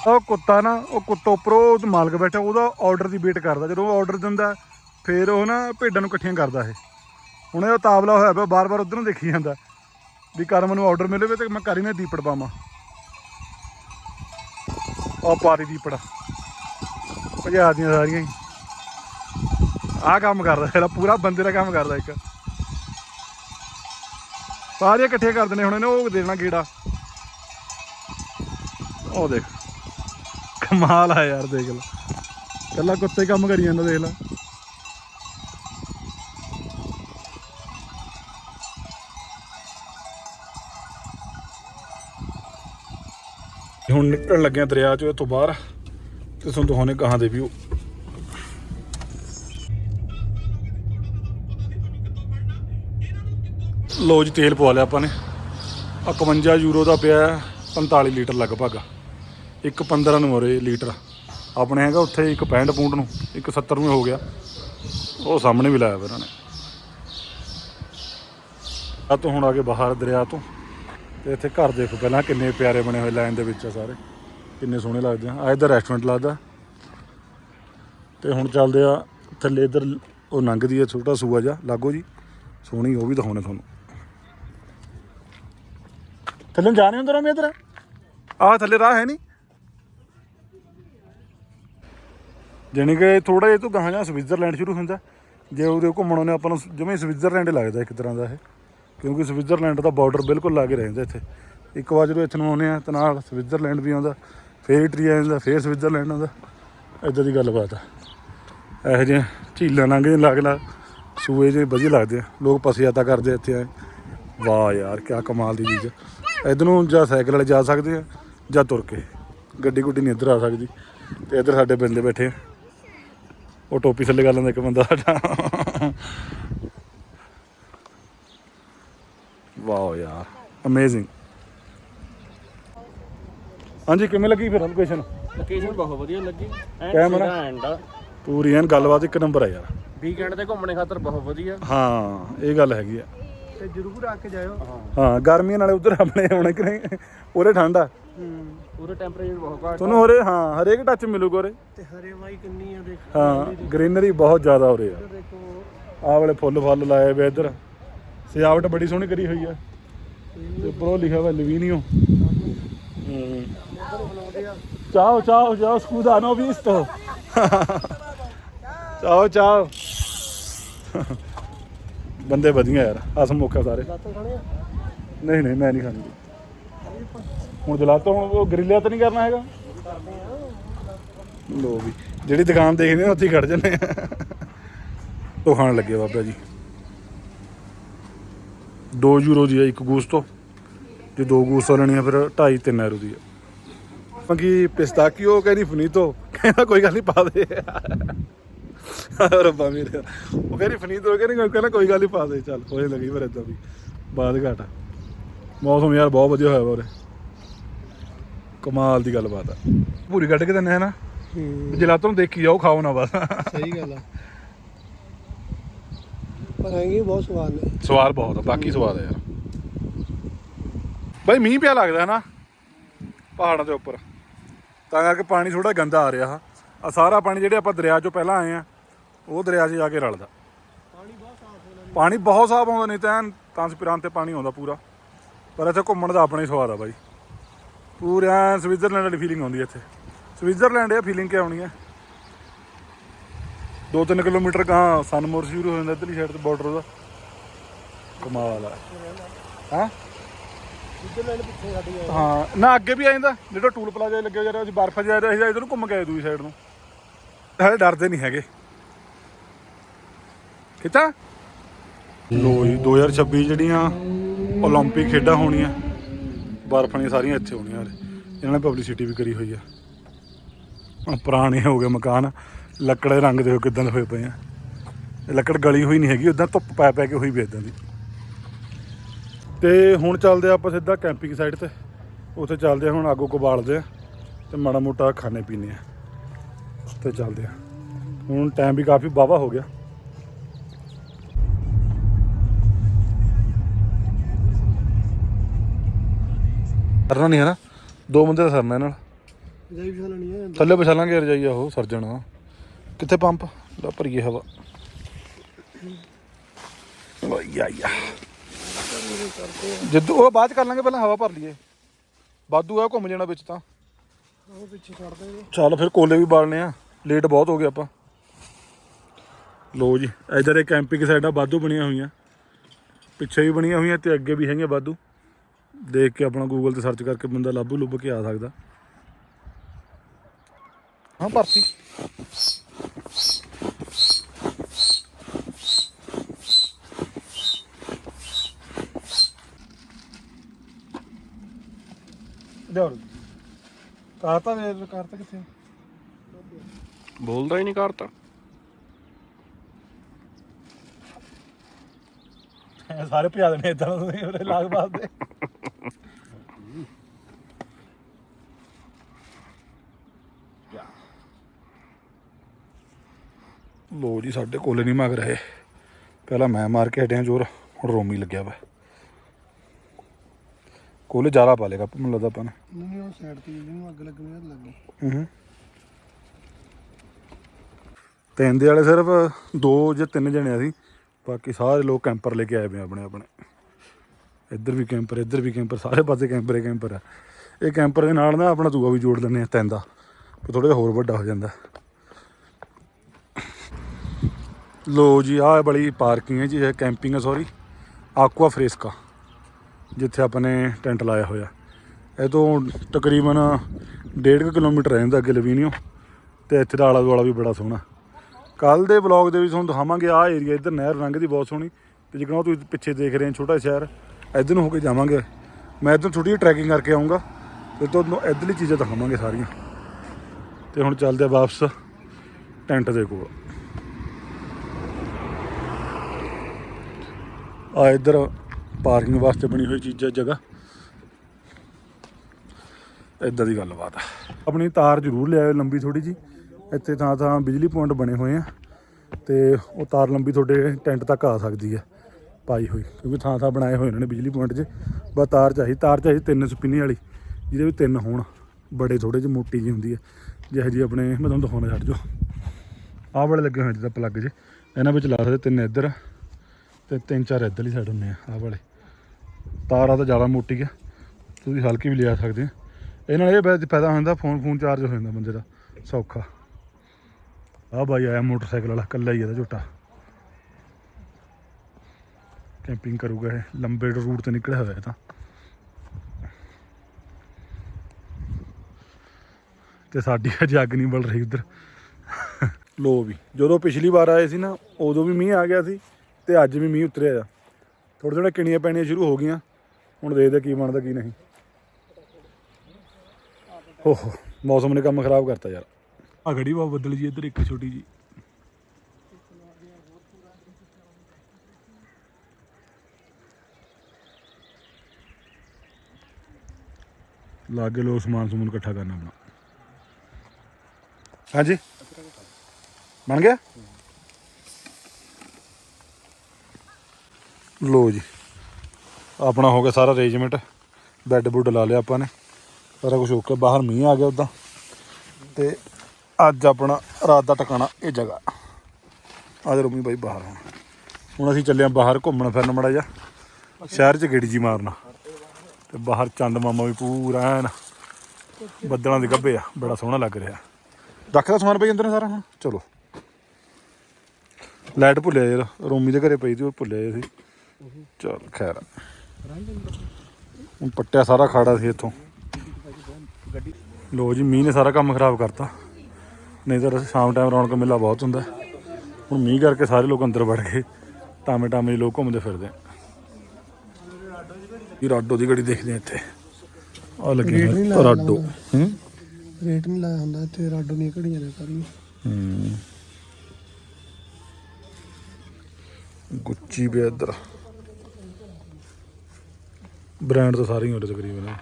ਉਹ ਕੁੱਤਾ ਨਾ, ਉਹ ਕੁੱਤਾ ਉੱਪਰੋਂ ਉਹ ਮਾਲਕ ਬੈਠਾ, ਉਹਦਾ ਆਰਡਰ ਦੀ ਵੇਟ ਕਰਦਾ। ਜਦੋਂ ਉਹ ਆਰਡਰ ਦਿੰਦਾ, ਫਿਰ ਉਹ ਨਾ ਭੇਡਾਂ ਨੂੰ ਇਕੱਠੀਆਂ ਕਰਦਾ ਇਹ। ਹੁਣ ਇਹ ਤਾਵਲਾ ਹੋਇਆ ਪਿਆ, ਬਾਰ-ਬਾਰ ਉਧਰ ਨੂੰ ਦੇਖੀ ਜਾਂਦਾ। ਵੀ ਕਰ ਮੈਨੂੰ ਆਰਡਰ ਮਿਲੇ ਤੇ ਮੈਂ ਕਰ ਹੀ ਨਾ ਦੀਪੜ ਪਾਵਾਂ। ਉਹ ਪਾਰੀ ਦੀਪੜ। ਭਜਾ ਦੀਆਂ ਸਾਰੀਆਂ ਹੀ। ਆਹ ਕੰਮ ਕਰਦਾ ਇਹਦਾ ਪੂਰਾ ਬੰਦੇ ਦਾ ਕੰਮ ਕਰਦਾ ਇੱਕ। ਸਾਰੇ ਇਕੱਠੇ ਕਰ ਦਿੰਦੇ ਹੁਣ ਇਹਨੇ ਉਹ ਦੇਣਾ ਗੇੜਾ। ਉਹ ਦੇਖ। ਕਮਾਲ ਆ ਯਾਰ ਦੇਖ ਲੈ। ਕੱਲਾ ਕੁੱਤੇ ਕੰਮ ਕਰੀ ਜਾਂਦਾ ਦੇਖ ਲੈ। ਹੁਣ ਨਿਕਲਣ ਲੱਗਿਆ ਦਰਿਆ ਚੋਂ ਇੱਥੋਂ ਬਾਹਰ ਤੇ ਤੁਹਾਨੂੰ ਦਿਖਾਉਣੇ ਕਹਾਂ ਦੇ ਵਿਊ ਲੋ ਜੀ ਤੇਲ ਪਵਾ ਲਿਆ ਆਪਾਂ ਨੇ। ਆਹ 51 ਯੂਰੋ ਦਾ ਪਿਆ ਹੈ, 45 ਲੀਟਰ ਲਗਭਗ। ਇੱਕ 15 ਨੂੰ ਮੋਰੇ ਲੀਟਰ। ਆਪਣੇ ਹੈਗਾ ਉੱਥੇ ਇੱਕ 65 ਪੂੰਡ ਨੂੰ, ਇੱਕ 70 ਨੂੰ ਹੋ ਗਿਆ। ਉਹ ਸਾਹਮਣੇ ਵੀ ਲਾਇਆ ਇਹਨਾਂ ਨੇ। ਆ ਤੋਂ ਹੁਣ ਆ ਕੇ ਬਾਹਰ ਦਰਿਆ ਤੋਂ। ਤੇ ਇੱਥੇ ਘਰ ਦੇਖੋ ਪਹਿਲਾਂ ਕਿੰਨੇ ਪਿਆਰੇ ਬਣੇ ਹੋਏ ਲਾਈਨ ਦੇ ਵਿੱਚ ਆ ਸਾਰੇ। ਕਿੰਨੇ ਸੋਹਣੇ ਲੱਗਦੇ ਆ। ਆ ਇੱਧਰ ਰੈਸਟੋਰੈਂਟ ਲੱਗਦਾ। ਤੇ ਹੁਣ ਚੱਲਦੇ ਆ ਥੱਲੇ ਇੱਧਰ, ਉਹ ਲੰਘਦੀ ਆ ਛੋਟਾ ਸੂਆ ਜਿਹਾ। ਲਾਗੋ ਜੀ, ਸੋਹਣੀ, ਉਹ ਵੀ ਦਿਖਾਉਣੇ ਤੁਹਾਨੂੰ। ਥੱਲੇ ਨੂੰ ਜਾਣੇ ਹੁੰਦੇ ਰੋ ਇੱਧਰ? ਆਹ ਥੱਲੇ ਰਾਹ ਹੈ ਨਹੀਂ। ਜਾਣੀ ਕਿ ਥੋੜਾ ਜਿਹਾ ਤੋਂ ਗਾਹਾਂ ਜਾਂ ਸਵਿਟਜ਼ਰਲੈਂਡ ਸ਼ੁਰੂ ਹੁੰਦਾ। ਜੇ ਉਹਦੇ ਘੁੰਮਣ ਆਉਂਦੇ ਆਪਾਂ ਨੂੰ ਜਿਵੇਂ ਸਵਿਟਜ਼ਰਲੈਂਡ ਲੱਗਦਾ ਇੱਕ ਤਰ੍ਹਾਂ ਦਾ ਇਹ। ਕਿਉਂਕਿ ਸਵਿਟਜ਼ਰਲੈਂਡ ਦਾ ਬਾਰਡਰ ਬਿਲਕੁਲ ਲਾਗੇ ਰਹਿੰਦਾ ਇੱਥੇ। ਇੱਕ ਵਾਰ ਜਦੋਂ ਇੱਥੇ ਨੂੰ ਆਉਂਦੇ ਆ ਤਾਂ ਨਾਲ ਸਵਿਟਜ਼ਰਲੈਂਡ ਵੀ ਆਉਂਦਾ, ਫੇਰ ਇਟਲੀ ਆ ਜਾਂਦਾ, ਫੇਰ ਸਵਿਟਜ਼ਰਲੈਂਡ ਆਉਂਦਾ। ਇਦਾਂ ਦੀ ਗੱਲਬਾਤ ਆ। ਇਹੋ ਜਿਹੇ ਝੀਲਾਂ ਲੰਘਦੇ ਲੱਗ ਲਾ, ਸੂਏ ਜਿਹੇ ਵਧੀਆ ਲੱਗਦੇ ਆ। ਲੋਕ ਪਸਿਆਤਾ ਕਰਦੇ ਇੱਥੇ ਆਏ। ਵਾਹ ਯਾਰ, ਕਿਆ ਕਮਾਲ ਦੀ ਚੀਜ਼ ਆ। ਇੱਧਰ ਨੂੰ ਜਾਂ ਸਾਈਕਲ ਵਾਲੇ ਜਾ ਸਕਦੇ ਆ, ਜਾਂ ਤੁਰ ਕੇ। ਗੱਡੀ ਗੁੱਡੀ ਨਹੀਂ ਇੱਧਰ ਆ ਸਕਦੀ। ਤੇ ਇੱਧਰ ਸਾਡੇ ਬੰਦੇ ਬੈਠੇ ਆ। ਉਹ ਟੋਪੀ ਥੱਲੇ ਕਰ ਲੈਂਦਾ ਇੱਕ ਬੰਦਾ ਸਾਡਾ। ਵਾਓ ਯਾਰ ਅਮੇਜ਼ਿੰਗ ਹਾਂਜੀ ਕਿਵੇਂ ਲੱਗੀ ਫਿਰ ਲੋਕੇਸ਼ਨ ਲੋਕੇਸ਼ਨ ਬਹੁਤ ਵਧੀਆ ਲੱਗੀ। ਕੈਮਰਾ? ਐਂਡ ਪੂਰੀ ਐਨ ਗੱਲਬਾਤ ਇੱਕ ਨੰਬਰ ਆ ਯਾਰ। ਵੀਕਐਂਡ ਤੇ ਘੁੰਮਣੇ ਖਾਤਰ ਬਹੁਤ ਵਧੀਆ। ਹਾਂ ਇਹ ਗੱਲ ਹੈਗੀ ਆ। ਤੇ ਜ਼ਰੂਰ ਆ ਕੇ ਜਾਇਓ। ਹਾਂ ਗਰਮੀਆਂ ਨਾਲੇ ਉਧਰ ਆਪਣੇ ਆਉਣੇ ਕਿ ਨਹੀਂ? ਉਰੇ ਠੰਡ ਆ। ਹੂੰ। ਪੂਰੇ ਟੈਂਪਰੇਚਰ ਬਹੁਤ ਘੱਟ ਤੁਹਾਨੂੰ ਉਰੇ ਹਾਂ ਹਰੇਕ ਟੱਚ ਮਿਲੂਗਾ ਉਰੇ। ਤੇ ਹਰੇ ਮਾਈ ਕਿੰਨੀ ਆ ਦੇਖ। ਹਾਂ ਗ੍ਰੀਨਰੀ ਬਹੁਤ ਜ਼ਿਆਦਾ ਉਰੇ ਆ। ਦੇਖੋ। ਆਹ ਵਾਲੇ ਫੁੱਲ ਫੁੱਲ ਲਾਏ ਵੇ ਇੱਧਰ। ਸਜਾਵਟ ਬੜੀ ਸੋਹਣੀ ਕਰੀ ਹੋਈ ਆ। ਤੇ ਉੱਪਰੋਂ ਲਿਖਿਆ ਹੋਇਆ ਲਿਵੀਨੀਓ ਹੂੰ। ਚਾਓ ਚਾਓ ਚਾਓ ਸਕੂਦਾ ਨੋ ਵਿਸਟੋ ਚਾਓ ਚਾਓ। ਬੰਦੇ ਵਧੀਆ ਯਾਰ ਆ ਸਾਰੇ। ਨਹੀਂ ਨਹੀਂ ਮੈਂ ਨਹੀਂ ਖਾਂਦੀ। ਹੁਣ ਜਲਾਤੋ ਹੁਣ ਉਹ ਗਰਿਲਿਆ ਤਾਂ ਨਹੀਂ ਕਰਨਾ ਹੈਗਾ? ਲੋ ਵੀ, ਜਿਹੜੀ ਦੁਕਾਨ ਦੇਖਦੇ ਆ ਉੱਥੇ ਹੀ ਖੜ ਜੰਨੇ ਆ। ਉਹ ਖਾਣ ਲੱਗੇ ਬਾਬਾ ਜੀ। 2 ਯੂਰੋ ਦੀ ਆ, ਇੱਕ ਗੂਸਟੋ ਜੇ ਦੋ ਗੂਸਟੋ ਲੈਣੀ ਆ ਫਿਰ 2.5 3 ਯੂਰੋ ਦੀ ਆ। ਮੰਗੀ ਪਿਸਤਾਕੀਓ ਕਹਿੰਦੀ ਫਨੀਤੋ। ਕਹਿੰਦਾ ਕੋਈ ਗੱਲ ਨਹੀਂ ਪਾ ਦੇ। ਰੱਬਾ ਮੇਰੇ। ਉਹ ਕਹਿੰਦੀ ਫਨੀਤੋ ਕਹਿੰਦੀ ਕਹਿੰਦਾ ਕੋਈ ਗੱਲ ਨਹੀਂ ਪਾ ਦੇ। ਚੱਲ ਹੋਏ ਲੱਗੀ ਫਿਰ ਏਦਾਂ ਵੀ ਬਾਦ ਘਾਟ ਮੌਸਮ ਯਾਰ ਬਹੁਤ ਵਧੀਆ ਹੋਇਆ ਵਾ ਕਮਾਲ ਦੀ ਗੱਲਬਾਤ ਆ। ਪੂਰੀ ਕੱਢ ਕੇ ਦਿੰਨੇ ਆ ਨਾ। ਹੂੰ। ਜਲਾਤੋਂ ਨੂੰ ਦੇਖੀ ਜਾਓ ਖਾਓ ਨਾ ਬਸ। ਸਹੀ ਗੱਲ ਆ। ਪਰ ਹੈਗੇ ਬਹੁਤ ਸਵਾਦ ਨੇ। ਸਵਾਦ ਬਹੁਤ ਆ ਬਾਕੀ ਸਵਾਦ ਆ ਯਾਰ। ਬਾਈ ਮੀਂਹ ਪਿਆ ਲੱਗਦਾ ਹੈ ਨਾ ਪਹਾੜਾਂ ਦੇ ਉੱਪਰ। ਤਾਂ ਕਰਕੇ ਪਾਣੀ ਥੋੜਾ ਗੰਦਾ ਆ ਰਿਹਾ। ਆ ਸਾਰਾ ਪਾਣੀ ਜਿਹੜੇ ਆਪਾਂ ਦਰਿਆ ਚੋਂ ਪਹਿਲਾਂ ਆਏ ਆ ਉਹ ਦਰਿਆ 'ਚ ਜਾ ਕੇ ਰਲਦਾ। ਪਾਣੀ ਬਹੁਤ ਸਾਫ਼ ਆਉਂਦਾ ਨਹੀਂ ਤਾਂ ਐਨ ਤੰਸ ਪਿਰਾਂ ਤੇ ਪਾਣੀ ਆਉਂਦਾ ਪੂਰਾ। ਪਰ ਇੱਥੇ ਘੁੰਮਣ ਦਾ ਆਪਣਾ ਹੀ ਸਵਾਦ ਆ ਬਾਈ। ਪੂਰਾ ਸਵਿਟਜ਼ਰਲੈਂਡ ਵਾਲੀ ਫੀਲਿੰਗ ਆਉਂਦੀ ਹੈ ਇੱਥੇ ਸਵਿਟਜ਼ਰਲੈਂਡ ਇਹ ਫੀਲਿੰਗ ਕਿ ਆਉਣੀ ਹੈ 2-3 ਕਿਲੋਮੀਟਰ ਕਹਾਂ ਸਨਮੋਰ ਸ਼ੁਰੂ ਹੋ ਜਾਂਦਾ ਇੱਧਰਲੀ ਸਾਈਡ ਤੇ ਬਾਰਡਰ ਉਹਦਾ ਕਮਾਲ ਆ ਹਾਂ ਇੱਧਰ ਲੈਣ ਪਿੱਛੇ ਸਾਡੀ ਆ ਹਾਂ ਨਾ ਅੱਗੇ ਵੀ ਆ ਜਾਂਦਾ ਜਿਹੜਾ ਟੂਲ ਪਲਾਜ਼ਾ ਲੱਗਿਆ ਜਰਾ ਅਸੀਂ ਬਰਫ਼ ਜਾ ਰਹੇ ਸੀ ਇਧਰ ਨੂੰ ਘੁੰਮ ਕੇ ਆਏ ਦੂਜੀ ਸਾਈਡ ਨੂੰ ਹਲੇ ਡਰਦੇ ਨਹੀਂ ਹੈਗੇ ਕਿਤਾ ਲੋ ਜੀ 2026 ਜਿਹੜੀਆਂ 올림픽 ਖੇਡਾਂ ਹੋਣੀਆਂ ਬਰਫਣੀਆਂ ਸਾਰੀਆਂ ਇੱਥੇ ਹੋਣੀਆਂ ਹਲੇ। ਇਹਨਾਂ ਨੇ ਪਬਲਿਸਿਟੀ ਵੀ ਕਰੀ ਹੋਈ ਆ। ਹੁਣ ਪੁਰਾਣੇ ਹੋ ਗਏ ਮਕਾਨ, ਲੱਕੜੇ ਰੰਗ ਦੇਖੋ ਕਿਦਾਂ ਦੇ ਹੋਏ ਪਏ ਆ। ਲੱਕੜ ਗਲੀ ਹੋਈ ਨਹੀਂ ਹੈਗੀ, ਉਦਾਂ ਧੁੱਪ ਪੈ ਪੈ ਕੇ ਹੋਈ ਵੀ ਇਦਾਂ ਦੀ। ਤੇ ਹੁਣ ਚੱਲਦੇ ਆ ਆਪਾਂ ਸਿੱਧਾ ਕੈਂਪਿੰਗ ਸਾਈਡ ਤੇ। ਉੱਥੇ ਚੱਲਦੇ ਆ, ਹੁਣ ਆਗੋ ਕੋ ਬਾਲਦੇ ਆ ਤੇ ਮਾੜਾ ਮੋਟਾ ਖਾਣੇ ਪੀਣੇ ਆ। ਤੇ ਚੱਲਦੇ ਆ। ਹੁਣ ਟਾਈਮ ਵੀ ਕਾਫੀ ਵਾਵਾ ਹੋ ਗਿਆ। ਸਰਨਾ ਨਹੀਂ ਹੈ ਨਾ। ਦੋ ਬੰਦੇ ਦਾ ਸਰਨਾ ਇਹਨਾਂ ਨਾਲ। ਜਾਈ ਵਿਸ਼ਾ ਲੈਣੀ ਹੈ ਥੱਲੇ ਵਿਛਾ ਲਾਂਗੇ ਰਜਾਈਆ ਉਹ ਸਰਜਣਾ ਕਿੱਥੇ ਪੰਪ? ਲਾ ਭਰੀਏ ਹਵਾ। ਯਾ ਯਾ। ਜਦੋਂ ਉਹ ਬਾਅਦ ਕਰ ਲਾਂਗੇ ਪਹਿਲਾਂ ਹਵਾ ਭਰ ਲਈਏ। ਬਾਦੂ ਆ ਘੁੰਮ ਜਾਣਾ ਵਿੱਚ ਤਾਂ। ਉਹ ਪਿੱਛੇ ਛੱਡ ਦੇਗੇ ਚੱਲ ਫਿਰ ਕੋਲੇ ਵੀ ਬਾਲਨੇ ਆ। ਲੇਟ ਬਹੁਤ ਹੋ ਗਏ ਆਪਾਂ। ਲੋ ਜੀ ਇਧਰ ਇਹ ਕੈਂਪਿੰਗ ਸਾਈਡਾਂ ਬਾਦੂ ਬਣੀਆਂ ਹੋਈਆਂ। ਪਿੱਛੇ ਵੀ ਬਣੀਆਂ ਹੋਈਆਂ ਤੇ ਅੱਗੇ ਵੀ ਹੈਗੀਆਂ ਬਾਦੂ ਦੇਖ ਕੇ ਆਪਣਾ ਗੂਗਲ ਤੇ ਸਰਚ ਕਰਕੇ ਬੰਦਾ ਲੱਭ ਲੁੱਭ ਕੇ ਆ ਸਕਦਾ। ਹਾਂ ਭਰਤੀ। ਦੇਵਰ ਕਾਤਾ ਦੇ ਕਾਰਤਾ ਕਿੱਥੇ ਬੋਲਦਾ ਹੀ ਨਹੀਂ ਕਰਤਾ ਸਾਰੇ ਭਜਾ ਦੇਣੇ ਇਦਾਂ ਤੁਸੀਂ ਉਹਦੇ ਲਾਗ ਬਾਸ ਦੇ। ਲੋ ਜੀ ਸਾਡੇ ਕੋਲੇ ਨਹੀਂ ਮਗ ਰਹੇ ਪਹਿਲਾਂ ਮੈਂ ਮਾਰ ਕੇ ਹਟਿਆ ਜ਼ੋਰ ਹੁਣ ਰੋਮੀ ਲੱਗਿਆ ਵਾ। ਕੋਲੇ ਜ਼ਿਆਦਾ ਪਾ ਲੇਗਾ ਮੈਨੂੰ ਲੱਗਦਾ ਆਪਾਂ ਨੇ। ਨਹੀਂ ਉਹ ਸਾਈਡ ਤੇ ਜਿਹਨੂੰ ਅੱਗ ਲੱਗਣੀ ਉਹ ਲੱਗੀ। ਹੂੰ ਤਿੰਨ ਦੇ ਵਾਲੇ ਸਿਰਫ ਦੋ ਜਾਂ ਤਿੰਨ ਜਣੇ ਸੀ। ਬਾਕੀ ਸਾਰੇ ਲੋਕ ਕੈਂਪਰ ਲੈ ਕੇ ਆਏ ਪਏ ਆਪਣੇ ਆਪਣੇ। ਇੱਧਰ ਵੀ ਕੈਂਪਰ ਇੱਧਰ ਵੀ ਕੈਂਪਰ ਸਾਰੇ ਪਾਸੇ ਕੈਂਪਰ ਹੀ ਕੈਂਪਰ ਆ। ਇਹ ਕੈਂਪਰ ਦੇ ਨਾਲ ਨਾ ਆਪਣਾ ਦੂਆ ਵੀ ਜੋੜ ਦਿੰਦੇ ਆ ਤਿੰਨ ਦਾ। ਥੋੜਾ ਜਿਹਾ ਹੋਰ ਵੱਡਾ ਹੋ ਜਾਂਦਾ। ਲੋ ਜੀ, ਆਹ ਬੜੀ ਪਾਰਕਿੰਗ ਹੈ ਜੀ, ਇਹ ਕੈਂਪਿੰਗ ਹੈ ਸੌਰੀ ਆਕਵਾ ਫਰੇਸਕਾ, ਜਿੱਥੇ ਆਪਾਂ ਨੇ ਟੈਂਟ ਲਾਇਆ ਹੋਇਆ। ਇਹ ਤੋਂ ਤਕਰੀਬਨ 1.5 ਕਿਲੋਮੀਟਰ ਰਹਿੰਦਾ ਅੱਗੇ ਲਵੀਨੀਓ ਤੇ ਇੱਥੇ ਦਾ ਆਲਾ ਦੁਆਲਾ ਵੀ ਬੜਾ ਸੋਹਣਾ। ਕੱਲ ਦੇ ਵਲੌਗ ਦੇ ਵਿੱਚ ਤੁਹਾਨੂੰ ਦਿਖਾਵਾਂਗੇ ਆਹ ਏਰੀਆ ਇੱਧਰ ਨਹਿਰ ਰੰਗ ਦੀ ਬਹੁਤ ਸੋਹਣੀ। ਤੇ ਜਿਕਣਾ ਉਹ ਤੁਸੀਂ ਪਿੱਛੇ ਦੇਖ ਰਹੇ ਹੋ, ਛੋਟਾ ਸ਼ਹਿਰ, ਇੱਧਰ ਨੂੰ ਹੋ ਕੇ ਜਾਵਾਂਗੇ। ਮੈਂ ਇੱਧਰ ਥੋੜੀ ਜਿਹੀ ਟਰੈਕਿੰਗ ਕਰਕੇ ਆਉਂਗਾ ਤੇ ਤੁਹਾਨੂੰ ਇੱਧਰਲੀ ਚੀਜ਼ਾਂ ਦਿਖਾਵਾਂਗੇ ਸਾਰੀਆਂ। ਤੇ ਹੁਣ ਚੱਲਦੇ ਆ ਵਾਪਸ ਟੈਂਟ ਦੇ ਕੋਲ। ਆ ਇੱਧਰ ਪਾਰਕਿੰਗ ਵਾਸਤੇ ਬਣੀ ਹੋਈ ਚੀਜ਼ਾਂ ਜਗ੍ਹਾ। ਇਦਾਂ ਦੀ ਗੱਲਬਾਤ ਆ। ਆਪਣੀ ਤਾਰ ਜ਼ਰੂਰ ਲਿਆਇਓ ਲੰਬੀ ਥੋੜੀ ਜੀ ਇੱਥੇ ਥਾਂ ਥਾਂ ਬਿਜਲੀ ਪੁਆਇੰਟ ਬਣੇ ਹੋਏ ਆ। ਤੇ ਉਹ ਤਾਰ ਲੰਬੀ ਤੁਹਾਡੇ ਟੈਂਟ ਤੱਕ ਆ ਸਕਦੀ ਹੈ ਪਾਈ ਹੋਈ। ਕਿਉਂਕਿ ਥਾਂ ਥਾਂ ਬਣਾਏ ਹੋਏ ਉਹਨਾਂ ਨੇ ਬਿਜਲੀ ਪੁਆਇੰਟ 'ਚ। ਬਸ ਤਾਰ ਚਾਹੀ ਤਾਰ ਚਾਹੀ ਤਿੰਨ ਸਪਿੰਨੇ ਵਾਲੀ, ਜਿਹਦੇ ਵਿੱਚ ਤਿੰਨ ਹੋਣ। ਬੜੇ ਥੋੜੇ ਜਿਹੇ ਮੋਟੀ ਜੀ ਹੁੰਦੀ ਹੈ ਜਿਹੋ ਜੀ ਆਪਣੇ ਮੈਂ ਤੁਹਾਨੂੰ ਦਿਖਾਉਣਾ ਛੱਡ ਜੋ ਆਹ ਵਾਲੇ ਲੱਗੇ ਹੋਏ ਜਿੱਦਾਂ ਪਲੱਗ 'ਚ। ਇਹਨਾਂ ਵਿੱਚ ਲਾ ਸਕਦੇ ਤਿੰਨ ਇੱਧਰ। ਤੇ ਤਿੰਨ ਚਾਰ ਇੱਧਰਲੀ ਸਾਈਡ ਹੁੰਦੇ ਆ, ਆਹ ਵਾਲੇ। ਤਾਰਾਂ ਤਾਂ ਜ਼ਿਆਦਾ ਮੋਟੀ ਆ, ਤੁਸੀਂ ਹਲਕੀ ਵੀ ਲਿਆ ਸਕਦੇ ਆ। ਇਹ ਨਾਲ ਇਹ ਫਾਇਦਾ ਫਾਇਦਾ ਹੁੰਦਾ ਫੋਨ ਫੋਨ ਚਾਰਜ ਹੋ ਜਾਂਦਾ ਬੰਦੇ ਦਾ, ਸੌਖਾ। ਆਹ ਬਾਈ ਆਇਆ ਮੋਟਰਸਾਈਕਲ ਵਾਲਾ ਕੱਲਾ ਹੀ ਇਹਦਾ ਝੋਟਾ। ਕੈਂਪਿੰਗ ਕਰੂਗਾ ਇਹ, ਲੰਬੇ ਰੂਟ ਤੇ ਨਿਕਲਿਆ ਹੋਇਆ ਤਾਂ। ਤੇ ਸਾਡੀ ਅਜੇ ਅੱਗ ਨਹੀਂ ਬਲ ਰਹੀ ਉਧਰ। ਲੋ ਵੀ, ਜਦੋਂ ਪਿਛਲੀ ਵਾਰ ਆਏ ਸੀ ਨਾ, ਉਦੋਂ ਵੀ ਮੀਂਹ ਆ ਗਿਆ ਸੀ। ਤੇ ਅੱਜ ਵੀ ਮੀਂਹ ਉਤਰਿਆ ਆ। ਥੋੜੇ ਥੋੜੇ ਕਿਣੀਆਂ ਪੈਣੀਆਂ ਸ਼ੁਰੂ ਹੋ ਗਈਆਂ। ਹੁਣ ਦੇਖਦੇ ਕੀ ਬਣਦਾ ਕੀ ਨਹੀਂ। ਹੋ ਹੋ ਮੌਸਮ ਨੇ ਕੰਮ ਖਰਾਬ ਕਰਤਾ ਯਾਰ। ਆ ਘੜੀ ਬਹੁਤ ਬੱਦਲ ਜੀ ਇੱਧਰ ਇੱਕ ਛੋਟੀ ਜੀ। ਲਾਗੇ ਲੋ ਸਮਾਨ ਸਮੂਨ ਇਕੱਠਾ ਕਰਨਾ ਆਪਣਾ। ਹਾਂਜੀ। ਬਣ ਗਿਆ? ਲੋ ਜੀ। ਆਪਣਾ ਹੋ ਗਿਆ ਸਾਰਾ ਅਰੇਂਜਮੈਂਟ ਬੈੱਡ ਬੁੱਡ ਲਾ ਲਿਆ ਆਪਾਂ ਨੇ। ਸਾਰਾ ਕੁਝ ਓਕੇ ਬਾਹਰ ਮੀਂਹ ਆ ਗਿਆ ਉਦਾਂ। ਤੇ ਅੱਜ ਆਪਣਾ ਰਾਤ ਦਾ ਟਿਕਾਣਾ ਇਹ ਜਗ੍ਹਾ। ਆਜ ਰੋਮੀ ਬਾਈ ਬਾਹਰ ਹੁਣ। ਹੁਣ ਅਸੀਂ ਚੱਲੇ ਆਂ ਬਾਹਰ ਘੁੰਮਣ ਫਿਰਨ ਮੜਾ ਜਾ ਸ਼ਹਿਰ 'ਚ ਗੇੜੀ ਜੀ ਮਾਰਨਾ। ਤੇ ਬਾਹਰ ਚੰਦ ਮਾਮਾ ਵੀ ਪੂਰਾ ਐਨ ਬੱਦਲਾਂ ਦੇ ਗੱਭੇ ਆ। ਬੜਾ ਸੋਹਣਾ ਲੱਗ ਰਿਹਾ। ਰੱਖਦਾ ਸਮਾਨ ਪਈ ਅੰਦਰ ਨੇ ਸਾਰਾ ਹੁਣ। ਚਲੋ। ਲਾਈਟ ਭੁੱਲਿਆ ਯਾਰ। ਰੋਮੀ ਦੇ ਘਰੇ ਪਈ ਸੀ, ਉਹ ਭੁੱਲਿਆ ਸੀ ਚਲ ਖੈਰ। ਹੁਣ ਪੱਟਿਆ ਸਾਰਾ ਖਾੜਾ ਸੀ ਇੱਥੋਂ। ਲੋ ਜੀ ਮੀਂਹ ਨੇ ਸਾਰਾ ਕੰਮ ਖਰਾਬ ਕਰਤਾ। ਨਹੀਂ ਤਾਂ ਸ਼ਾਮ ਟਾਈਮ ਰੌਣਕ ਮੇਲਾ ਬਹੁਤ ਹੁੰਦਾ। ਹੁਣ ਮੀਂਹ ਕਰਕੇ ਸਾਰੇ ਲੋਕ ਅੰਦਰ ਵੜ ਗਏ। ਟਾਮੇ ਟਾਮੇ ਲੋਕ ਘੁੰਮਦੇ ਫਿਰਦੇ। ਇਹ ਰਾਡੋ ਦੀ ਗੱਡੀ ਦੇਖਦੇ ਆ ਇੱਥੇ। ਆ ਲੱਗੀ ਨਹੀਂ ਰਾਡੋ। ਹੂੰ? ਰੇਟ ਨਹੀਂ ਲਾਇਆ ਹੁੰਦਾ ਇੱਥੇ ਰਾਡੋ ਦੀਆਂ ਘੜੀਆਂ ਨੇ ਸਾਰੀਆਂ। ਹੂੰ। ਗੁੱਚੀ ਵੀ ਇੱਧਰ। ਬ੍ਰਾਂਡ ਤਾਂ ਸਾਰੇ ਹੀ ਹੋਲੇ ਤਕਰੀਬਨ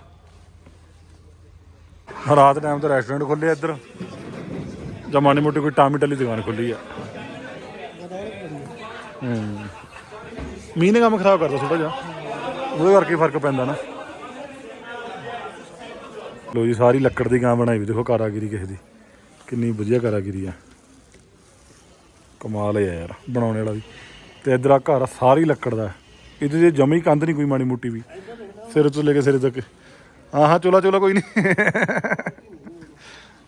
ਹਾਂ ਰਾਤ ਟਾਈਮ ਤੇ ਰੈਸਟੋਰੈਂਟ ਖੁੱਲੇ ਇੱਧਰ। ਜਾਂ ਮਾੜੀ ਮੋਟੀ ਕੋਈ ਟਾਮੀ ਟੱਲੀ ਦੁਕਾਨ ਖੁੱਲੀ ਆ। ਹੂੰ। ਮੀਂਹ ਨੇ ਕੰਮ ਖਰਾਬ ਕਰਦਾ ਥੋੜਾ ਜਿਹਾ। ਉਹਦੇ ਕਰਕੇ ਫ਼ਰਕ ਪੈਂਦਾ ਨਾ। ਲੋ ਜੀ, ਸਾਰੀ ਲੱਕੜ ਦੀ ਗਾਂ ਬਣਾਈ ਵੀ ਦੇਖੋ ਕਾਰਾਗਿਰੀ ਕਿਸੇ ਦੀ। ਕਿੰਨੀ ਵਧੀਆ ਕਾਰਾਗਿਰੀ ਆ। ਕਮਾਲ ਹੈ ਯਾਰ, ਬਣਾਉਣ ਵਾਲਾ ਵੀ। ਤੇ ਇਧਰ ਆ ਘਰ ਸਾਰੀ ਲੱਕੜ ਦਾ। ਇਹਦੇ ਜੇ ਜਮੀ ਕੰਧ ਨਹੀਂ ਕੋਈ ਮਾੜੀ ਮੋਟੀ ਵੀ। ਸਿਰ ਤੋਂ ਲੈ ਕੇ ਸਿਰੇ ਤੱਕ। ਹਾਂ ਹਾਂ, ਚੋਲਾ ਚੋਲਾ ਕੋਈ ਨਹੀਂ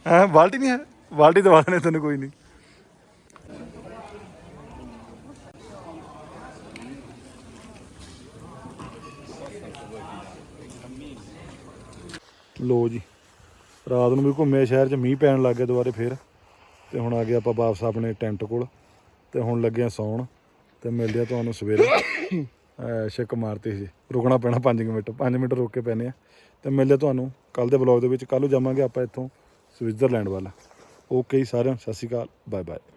ਹਾਂ, ਬਾਲਟੀ ਨਹੀਂ ਹੈ? ਬਾਲਟੀ ਦਵਾ ਦੇਣੇ ਤੈਨੂੰ ਕੋਈ ਨਹੀਂ ਲੋ ਜੀ, ਰਾਤ ਨੂੰ ਵੀ ਘੁੰਮੇ ਸ਼ਹਿਰ 'ਚ ਮੀਂਹ ਪੈਣ ਲੱਗ ਗਿਆ ਦੁਬਾਰੇ ਫੇਰ। ਤੇ ਹੁਣ ਆ ਗਏ ਆਪਾਂ ਵਾਪਸ ਆਪਣੇ ਟੈਂਟ ਕੋਲ। ਤੇ ਹੁਣ ਲੱਗੇ ਆ ਸੌਣ। ਤੇ ਮਿਲਦੇ ਆ ਤੁਹਾਨੂੰ ਸਵੇਰੇ। ਛਿੱਕ ਮਾਰਤੀ ਸੀ। ਰੁਕਣਾ ਪੈਣਾ 5 ਮਿੰਟ। 5 ਮਿੰਟ ਰੁਕ ਕੇ ਪੈਨੇ ਆ ਤੇ ਮਿਲਦੇ ਤੁਹਾਨੂੰ ਕੱਲ ਦੇ ਵਲੌਗ ਦੇ ਵਿੱਚ। ਕੱਲ ਨੂੰ ਜਾਵਾਂਗੇ ਆਪਾਂ ਇੱਥੋਂ ਸਵਿਟਜ਼ਰਲੈਂਡ ਵੱਲ। ਓਕੇ ਜੀ ਸਾਰਿਆਂ ਨੂੰ, ਸਤਿ ਸ਼੍ਰੀ ਅਕਾਲ। Bye bye